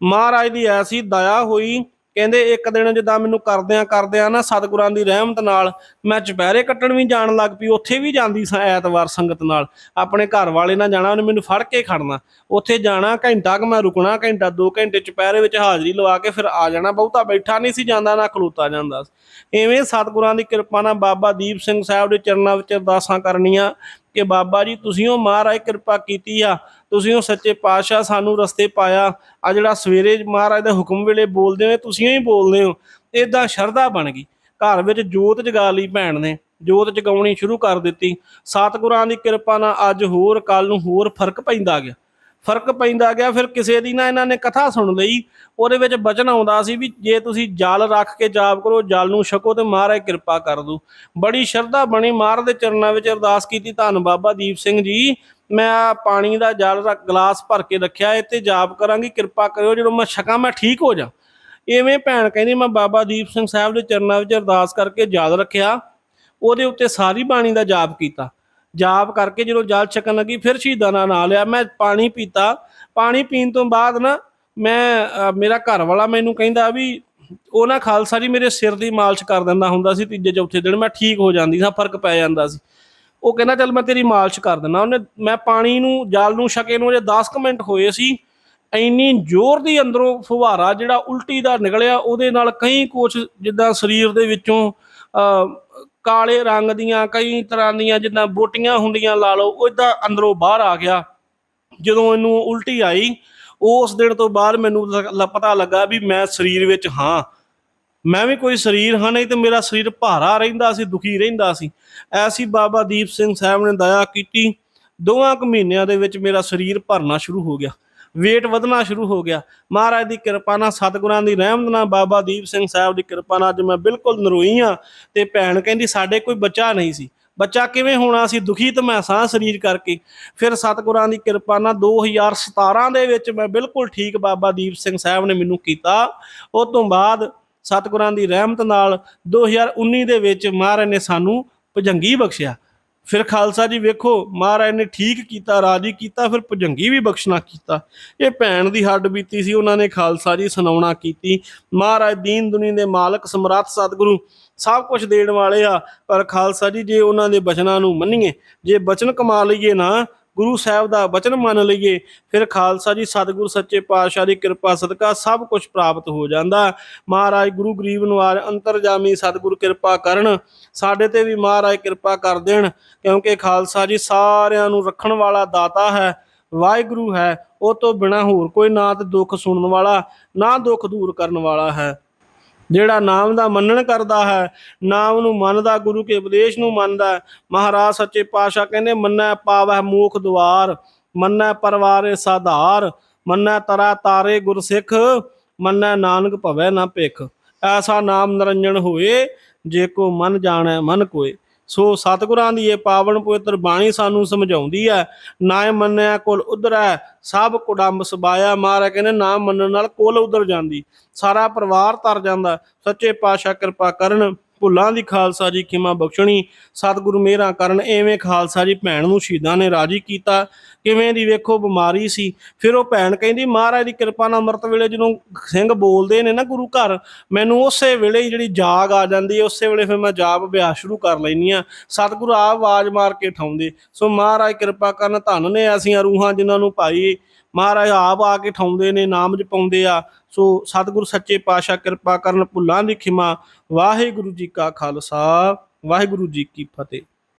ਮਹਾਰਾਜ ਦੀ ਐਸੀ ਦਇਆ ਹੋਈ ਕਹਿੰਦੇ ਇੱਕ ਦਿਨ ਜਿੱਦਾਂ ਮੈਨੂੰ ਕਰਦਿਆਂ ਕਰਦਿਆਂ ਨਾ ਸਤਿਗੁਰਾਂ ਦੀ ਰਹਿਮਤ ਨਾਲ ਮੈਂ ਚੁਪਹਿਰੇ ਕੱਟਣ ਵੀ ਜਾਣ ਲੱਗ ਪਈ, ਉੱਥੇ ਵੀ ਜਾਂਦੀ ਸਾਂ, ਐਤਵਾਰ ਸੰਗਤ ਨਾਲ। ਆਪਣੇ ਘਰ ਵਾਲੇ ਨਾਲ ਜਾਣਾ, ਉਹਨੇ ਮੈਨੂੰ ਫੜ ਕੇ ਖੜਨਾ। ਉੱਥੇ ਜਾਣਾ, ਘੰਟਾ ਕੁ ਮੈਂ ਰੁਕਣਾ, ਘੰਟਾ 2 ਘੰਟੇ ਚੁਪਹਿਰੇ ਵਿੱਚ ਹਾਜ਼ਰੀ ਲਵਾ ਕੇ ਫਿਰ ਆ ਜਾਣਾ। ਬਹੁਤਾ ਬੈਠਾ ਨਹੀਂ ਸੀ ਜਾਂਦਾ, ਨਾ ਖਲੋਤਾ ਜਾਂਦਾ ਸੀ। ਐਵੇਂ ਸਤਿਗੁਰਾਂ ਦੀ ਕਿਰਪਾ ਨਾਲ ਬਾਬਾ ਦੀਪ ਸਿੰਘ ਸਾਹਿਬ ਦੇ ਚਰਨਾਂ ਵਿੱਚ ਅਰਦਾਸਾਂ ਕਰਨੀਆਂ ਕਿ ਬਾਬਾ ਜੀ, ਤੁਸੀਂ ਉਹ ਮਹਾਰਾਜ ਕਿਰਪਾ ਕੀਤੀ ਆ ਤੁਸੀਂ ਉਹ ਸੱਚੇ ਪਾਤਸ਼ਾਹ ਸਾਨੂੰ ਰਸਤੇ ਪਾਇਆ। ਆ ਜਿਹੜਾ ਸਵੇਰੇ ਮਹਾਰਾਜ ਦੇ ਹੁਕਮ ਵੇਲੇ ਬੋਲਦੇ ਹੋ ਤੁਸੀਂ ਹੀ ਬੋਲਦੇ ਹੋ। ਇਦਾਂ ਸ਼ਰਧਾ ਬਣ ਗਈ। ਘਰ ਵਿੱਚ ਜੋਤ ਜਗਾ ਲਈ ਭੈਣ ਨੇ। ਜੋਤ ਜਗਾਉਣੀ ਸ਼ੁਰੂ ਕਰ ਦਿੱਤੀ। ਸਤਿਗੁਰਾਂ ਦੀ ਕਿਰਪਾ ਨਾਲ ਅੱਜ ਹੋਰ ਕੱਲ ਨੂੰ ਹੋਰ ਫ਼ਰਕ ਪੈਂਦਾ ਗਿਆ। ਫ਼ਰਕ ਪੈਂਦਾ ਗਿਆ, ਫਿਰ ਕਿਸੇ ਦੀ ਨਾ ਇਹਨਾਂ ਨੇ ਕਥਾ ਸੁਣ ਲਈ। ਉਹਦੇ ਵਿੱਚ ਬਚਨ ਆਉਂਦਾ ਸੀ ਵੀ ਜੇ ਤੁਸੀਂ ਜਲ ਰੱਖ ਕੇ ਜਾਪ ਕਰੋ, ਜਲ ਨੂੰ ਛਕੋ ਤੇ ਮਹਾਰਾਜ ਕਿਰਪਾ ਕਰ ਦੂ। ਬੜੀ ਸ਼ਰਧਾ ਬਣੀ। ਮਹਾਰਾਜ ਦੇ ਚਰਨਾਂ ਵਿੱਚ ਅਰਦਾਸ ਕੀਤੀ। ਧੰਨ ਬਾਬਾ ਦੀਪ ਸਿੰਘ ਜੀ। ਮੈਂ ਪਾਣੀ ਦਾ ਜਲ ਗਲਾਸ ਭਰ ਕੇ ਰੱਖਿਆ ਇਹ ਤੇ ਜਾਪ ਕਰਾਂਗੀ, ਕਿਰਪਾ ਕਰਿਓ, ਜਦੋਂ ਮੈਂ ਛਕਾਂ, ਮੈਂ ਠੀਕ ਹੋ ਜਾ। ਇਵੇਂ ਭੈਣ ਕਹਿੰਦੀ, ਮੈਂ ਬਾਬਾ ਦੀਪ ਸਿੰਘ ਸਾਹਿਬ ਦੇ ਚਰਨਾਂ ਵਿੱਚ ਅਰਦਾਸ ਕਰਕੇ ਯਾਦ ਰੱਖਿਆ। ਉਹਦੇ ਉੱਤੇ ਸਾਰੀ ਬਾਣੀ ਦਾ ਜਾਪ ਕੀਤਾ। ਜਾਪ ਕਰਕੇ ਜਦੋਂ ਜਲ ਛਕਣ ਲੱਗੀ, ਫਿਰ ਸ਼ਹੀਦਾਂ ਦਾ ਨਾਂ ਲਿਆ। ਮੈਂ ਪਾਣੀ ਪੀਤਾ। ਪਾਣੀ ਪੀਣ ਤੋਂ ਬਾਅਦ ਨਾ, ਮੈਂ ਮੇਰਾ ਘਰ ਵਾਲਾ ਮੈਨੂੰ ਕਹਿੰਦਾ ਵੀ, ਉਹ ਨਾ ਖਾਲਸਾ ਜੀ ਮੇਰੇ ਸਿਰ ਦੀ ਮਾਲਿਸ਼ ਕਰ ਦਿੰਦਾ ਹੁੰਦਾ ਸੀ, ਤੀਜੇ, ਚੌਥੇ ਦਿਨ ਮੈਂ ਠੀਕ ਹੋ ਜਾਂਦੀ ਸੀ, ਫ਼ਰਕ ਪੈ ਜਾਂਦਾ ਸੀ। ਉਹ ਕਹਿੰਦਾ ਚੱਲ ਮੈਂ ਤੇਰੀ ਮਾਲਿਸ਼ ਕਰ ਦਿੰਦਾ। ਉਹਨੇ ਮੈਂ ਪਾਣੀ ਨੂੰ ਜਾਲ ਨੂੰ ਛਕੇ ਨੂੰ ਜੇ 10 ਕੁ ਮਿੰਟ ਹੋਏ ਸੀ। ਇੰਨੀ ਜ਼ੋਰ ਦੀ ਅੰਦਰੋਂ ਫੁਹਾਰਾ ਜਿਹੜਾ ਉਲਟੀ ਦਾ ਨਿਕਲਿਆ ਉਹਦੇ ਨਾਲ ਕਈ ਕੁਛ ਜਿੱਦਾਂ ਸਰੀਰ ਦੇ ਵਿੱਚੋਂ ਅਹ, ਕਾਲੇ ਰੰਗ ਦੀਆਂ ਕਈ ਤਰ੍ਹਾਂ ਦੀਆਂ ਜਿੱਦਾਂ ਬੋਟੀਆਂ ਹੁੰਦੀਆਂ ਲਾ ਲਓ ਉਹ ਇਦਾਂ ਅੰਦਰੋਂ ਬਾਹਰ ਆ ਗਿਆ। ਜਦੋਂ ਇਹਨੂੰ ਉਲਟੀ ਆਈ ਉਸ ਦਿਨ ਤੋਂ ਬਾਅਦ ਮੈਨੂੰ ਪਤਾ ਲੱਗਾ ਵੀ ਮੈਂ ਸਰੀਰ ਵਿੱਚ ਹਾਂ। ਮੈਂ ਵੀ ਕੋਈ ਸਰੀਰ ਹਾਂ ਨਹੀਂ ਤੇ ਮੇਰਾ ਸਰੀਰ ਭਾਰਾ ਰਹਿੰਦਾ ਸੀ, ਦੁਖੀ ਰਹਿੰਦਾ ਸੀ। ਐਸੀ ਬਾਬਾ ਦੀਪ ਸਿੰਘ ਸਾਹਿਬ ਨੇ ਦਇਆ ਕੀਤੀ। ਦੋਵਾਂ ਕੁ ਮਹੀਨਿਆਂ ਦੇ ਵਿੱਚ ਮੇਰਾ ਸਰੀਰ ਭਰਨਾ ਸ਼ੁਰੂ ਹੋ ਗਿਆ। weight ਵਧਣਾ ਸ਼ੁਰੂ ਹੋ ਗਿਆ। ਮਹਾਰਾਜ ਦੀ ਕਿਰਪਾ ਨਾਲ ਸਤਿਗੁਰਾਂ ਦੀ ਰਹਿਮਤ ਨਾਲ ਬਾਬਾ ਦੀਪ ਸਿੰਘ ਸਾਹਿਬ ਦੀ ਕਿਰਪਾ ਨਾਲ ਅੱਜ ਮੈਂ ਬਿਲਕੁਲ ਨਰੋਈ ਹਾਂ ਤੇ ਭੈਣ ਕਹਿੰਦੀ, ਸਾਡੇ ਕੋਈ ਬੱਚਾ ਨਹੀਂ ਸੀ। ਬੱਚਾ ਕਿਵੇਂ ਹੋਣਾ ਸੀ? ਦੁਖੀ ਤਾਂ ਮੈਂ ਸਾਂ ਸਰੀਰ ਕਰਕੇ। ਫਿਰ ਸਤਿਗੁਰਾਂ ਦੀ ਕਿਰਪਾ ਨਾਲ 2017 ਦੇ ਵਿੱਚ ਮੈਂ ਬਿਲਕੁਲ ਠੀਕ ਬਾਬਾ ਦੀਪ ਸਿੰਘ ਸਾਹਿਬ ਨੇ ਮੈਨੂੰ ਕੀਤਾ। ਉਸ ਤੋਂ ਬਾਅਦ ਸਤਿਗੁਰਾਂ ਦੀ ਰਹਿਮਤ ਨਾਲ 2019 ਦੇ ਵਿੱਚ ਮਹਾਰਾਜ ਨੇ ਸਾਨੂੰ ਭਜੰਗੀ ਬਖਸ਼ਿਆ। ਫਿਰ ਖਾਲਸਾ ਜੀ ਵੇਖੋ, ਮਹਾਰਾਜ ਨੇ ਠੀਕ ਕੀਤਾ, ਰਾਜੀ ਕੀਤਾ, ਫਿਰ ਭੁਜੰਗੀ ਵੀ ਬਖਸ਼ਣਾ ਕੀਤਾ। ਇਹ ਭੈਣ ਦੀ ਹੱਡ ਬੀਤੀ ਸੀ, ਉਹਨਾਂ ਨੇ ਖਾਲਸਾ ਜੀ ਸੁਣਾਉਣਾ ਕੀਤੀ। ਮਹਾਰਾਜ ਦੀਨ ਦੁਨੀ ਦੇ ਮਾਲਕ ਸਮਰੱਥ ਸਤਿਗੁਰੂ ਸਭ ਕੁਝ ਦੇਣ ਵਾਲੇ ਆ, ਪਰ ਖਾਲਸਾ ਜੀ ਜੇ ਉਹਨਾਂ ਦੇ ਬਚਨਾਂ ਨੂੰ ਮੰਨੀਏ, ਜੇ ਬਚਨ ਕਮਾ ਲਈਏ ਨਾ ਗੁਰੂ ਸਾਹਿਬ ਦਾ ਬਚਨ ਮੰਨ ਲਈਏ, ਫਿਰ ਖਾਲਸਾ ਜੀ ਸਤਿਗੁਰ ਸੱਚੇ ਪਾਤਸ਼ਾਹ ਦੀ ਕਿਰਪਾ, ਸਦਕਾ ਸਭ ਕੁਝ ਪ੍ਰਾਪਤ ਹੋ ਜਾਂਦਾ। ਮਹਾਰਾਜ ਗੁਰੂ ਗਰੀਬ ਨਵਾਜ ਅੰਤਰਜਾਮੀ ਸਤਿਗੁਰ ਕਿਰਪਾ ਕਰਨ, ਸਾਡੇ ਤੇ ਵੀ ਮਹਾਰਾਜ ਕਿਰਪਾ ਕਰ ਦੇਣ, ਕਿਉਂਕਿ ਖਾਲਸਾ ਜੀ ਸਾਰਿਆਂ ਨੂੰ ਰੱਖਣ ਵਾਲਾ ਦਾਤਾ ਹੈ, ਵਾਹਿਗੁਰੂ ਹੈ, ਉਹ ਤੋਂ ਬਿਨਾ ਹੋਰ ਕੋਈ ਨਾ ਤੇ ਦੁੱਖ ਸੁਣਨ ਵਾਲਾ, ਨਾ ਦੁੱਖ ਦੂਰ ਕਰਨ ਵਾਲਾ ਹੈ। ਜਿਹੜਾ ਨਾਮ ਦਾ ਮੰਨਣ ਕਰਦਾ ਹੈ, ਨਾਮ ਨੂੰ ਮੰਨਦਾ, ਗੁਰੂ ਕੇ ਉਪਦੇਸ਼ ਨੂੰ ਮੰਨਦਾ ਮਹਾਰਾਜ ਸੱਚੇ ਪਾਤਸ਼ਾਹ ਕਹਿੰਦੇ, ਮੰਨੈ ਪਾਵੈ ਮੂਖ ਦੁਆਰ, ਮੰਨੈ ਪਰਵਾਰੇ ਸਾਧਾਰ, ਮੰਨੈ ਤਰਾ ਤਾਰੇ ਗੁਰਸਿੱਖ, ਮੰਨੈ ਨਾਨਕ ਭਵੈ ਨਾ ਭਿਖ। ਐਸਾ ਨਾਮ ਨਿਰੰਜਨ ਹੋਏ, ਜੇ ਕੋ ਮਨ ਜਾਣੈ ਮਨ ਕੋਏ। ਸੋ ਸਤਿਗੁਰਾਂ ਦੀ ਇਹ ਪਾਵਨ ਪਵਿੱਤਰ ਬਾਣੀ ਸਾਨੂੰ ਸਮਝਾਉਂਦੀ ਹੈ, ਨਾ ਮੰਨਿਆ ਕੁਲ ਉਧਰੈ ਸਭ ਕੁਡੰਬ ਸਬਾਇਆ ਮਹਾਰਾਜ ਕਹਿੰਦੇ ਨਾ ਮੰਨਣ ਨਾਲ ਕੁਲ ਉਧਰ ਜਾਂਦੀ, ਸਾਰਾ ਪਰਿਵਾਰ ਤਰ ਜਾਂਦਾ, ਸੱਚੇ ਪਾਤਸ਼ਾਹ ਕਿਰਪਾ ਕਰਨ। ਭੁੱਲਾਂ ਦੀ ਖਾਲਸਾ ਜੀ ਖਿਮਾ ਬਖਸ਼ਣੀ। ਸਤਿਗੁਰੂ ਮੇਰਾ ਕਰਨ, ਐਵੇਂ ਖਾਲਸਾ ਜੀ ਭੈਣ ਨੂੰ ਸ਼ਹੀਦਾਂ ਨੇ ਰਾਜੀ ਕੀਤਾ। ਕਿਵੇਂ ਦੀ ਵੇਖੋ ਬਿਮਾਰੀ ਸੀ। ਫਿਰ ਉਹ ਭੈਣ ਕਹਿੰਦੀ, ਮਹਾਰਾਜ ਦੀ ਕਿਰਪਾ ਨਾਲ ਅੰਮ੍ਰਿਤ ਵੇਲੇ ਜਦੋਂ ਸਿੰਘ ਬੋਲਦੇ ਨੇ ਨਾ ਗੁਰੂ ਘਰ, ਮੈਨੂੰ ਉਸੇ ਵੇਲੇ ਜਿਹੜੀ ਜਾਗ ਆ ਜਾਂਦੀ ਹੈ, ਉਸੇ ਵੇਲੇ ਫਿਰ ਮੈਂ ਜਾਪ ਅਭਿਆਸ ਸ਼ੁਰੂ ਕਰ ਲੈਨੀ ਆ ਸਤਿਗੁਰੂ ਆਪ ਆਵਾਜ਼ ਮਾਰ ਕੇ ਠਾਉਂਦੇ ਸੋ ਮਹਾਰਾਜ ਕਿਰਪਾ ਕਰਨ, ਧੰਨ ਨੇ ਐਸੀਆਂ ਰੂਹਾਂ ਜਿਨ੍ਹਾਂ ਨੂੰ ਭਾਈ ਮਹਾਰਾਜ ਆਪ ਆ ਕੇ ਠਾਉਂਦੇ ਨੇ, ਨਾਮ ਜਪਾਉਂਦੇ ਆ। ਸੋ ਸਤਿਗੁਰ ਸੱਚੇ ਪਾਤਸ਼ਾਹ ਕਿਰਪਾ ਕਰਨ ਭੁੱਲਾਂ ਦੀ ਖਿਮਾ। ਵਾਹਿਗੁਰੂ ਜੀ ਕਾ ਖਾਲਸਾ, ਵਾਹਿਗੁਰੂ ਜੀ ਕੀ ਫਤਿਹ।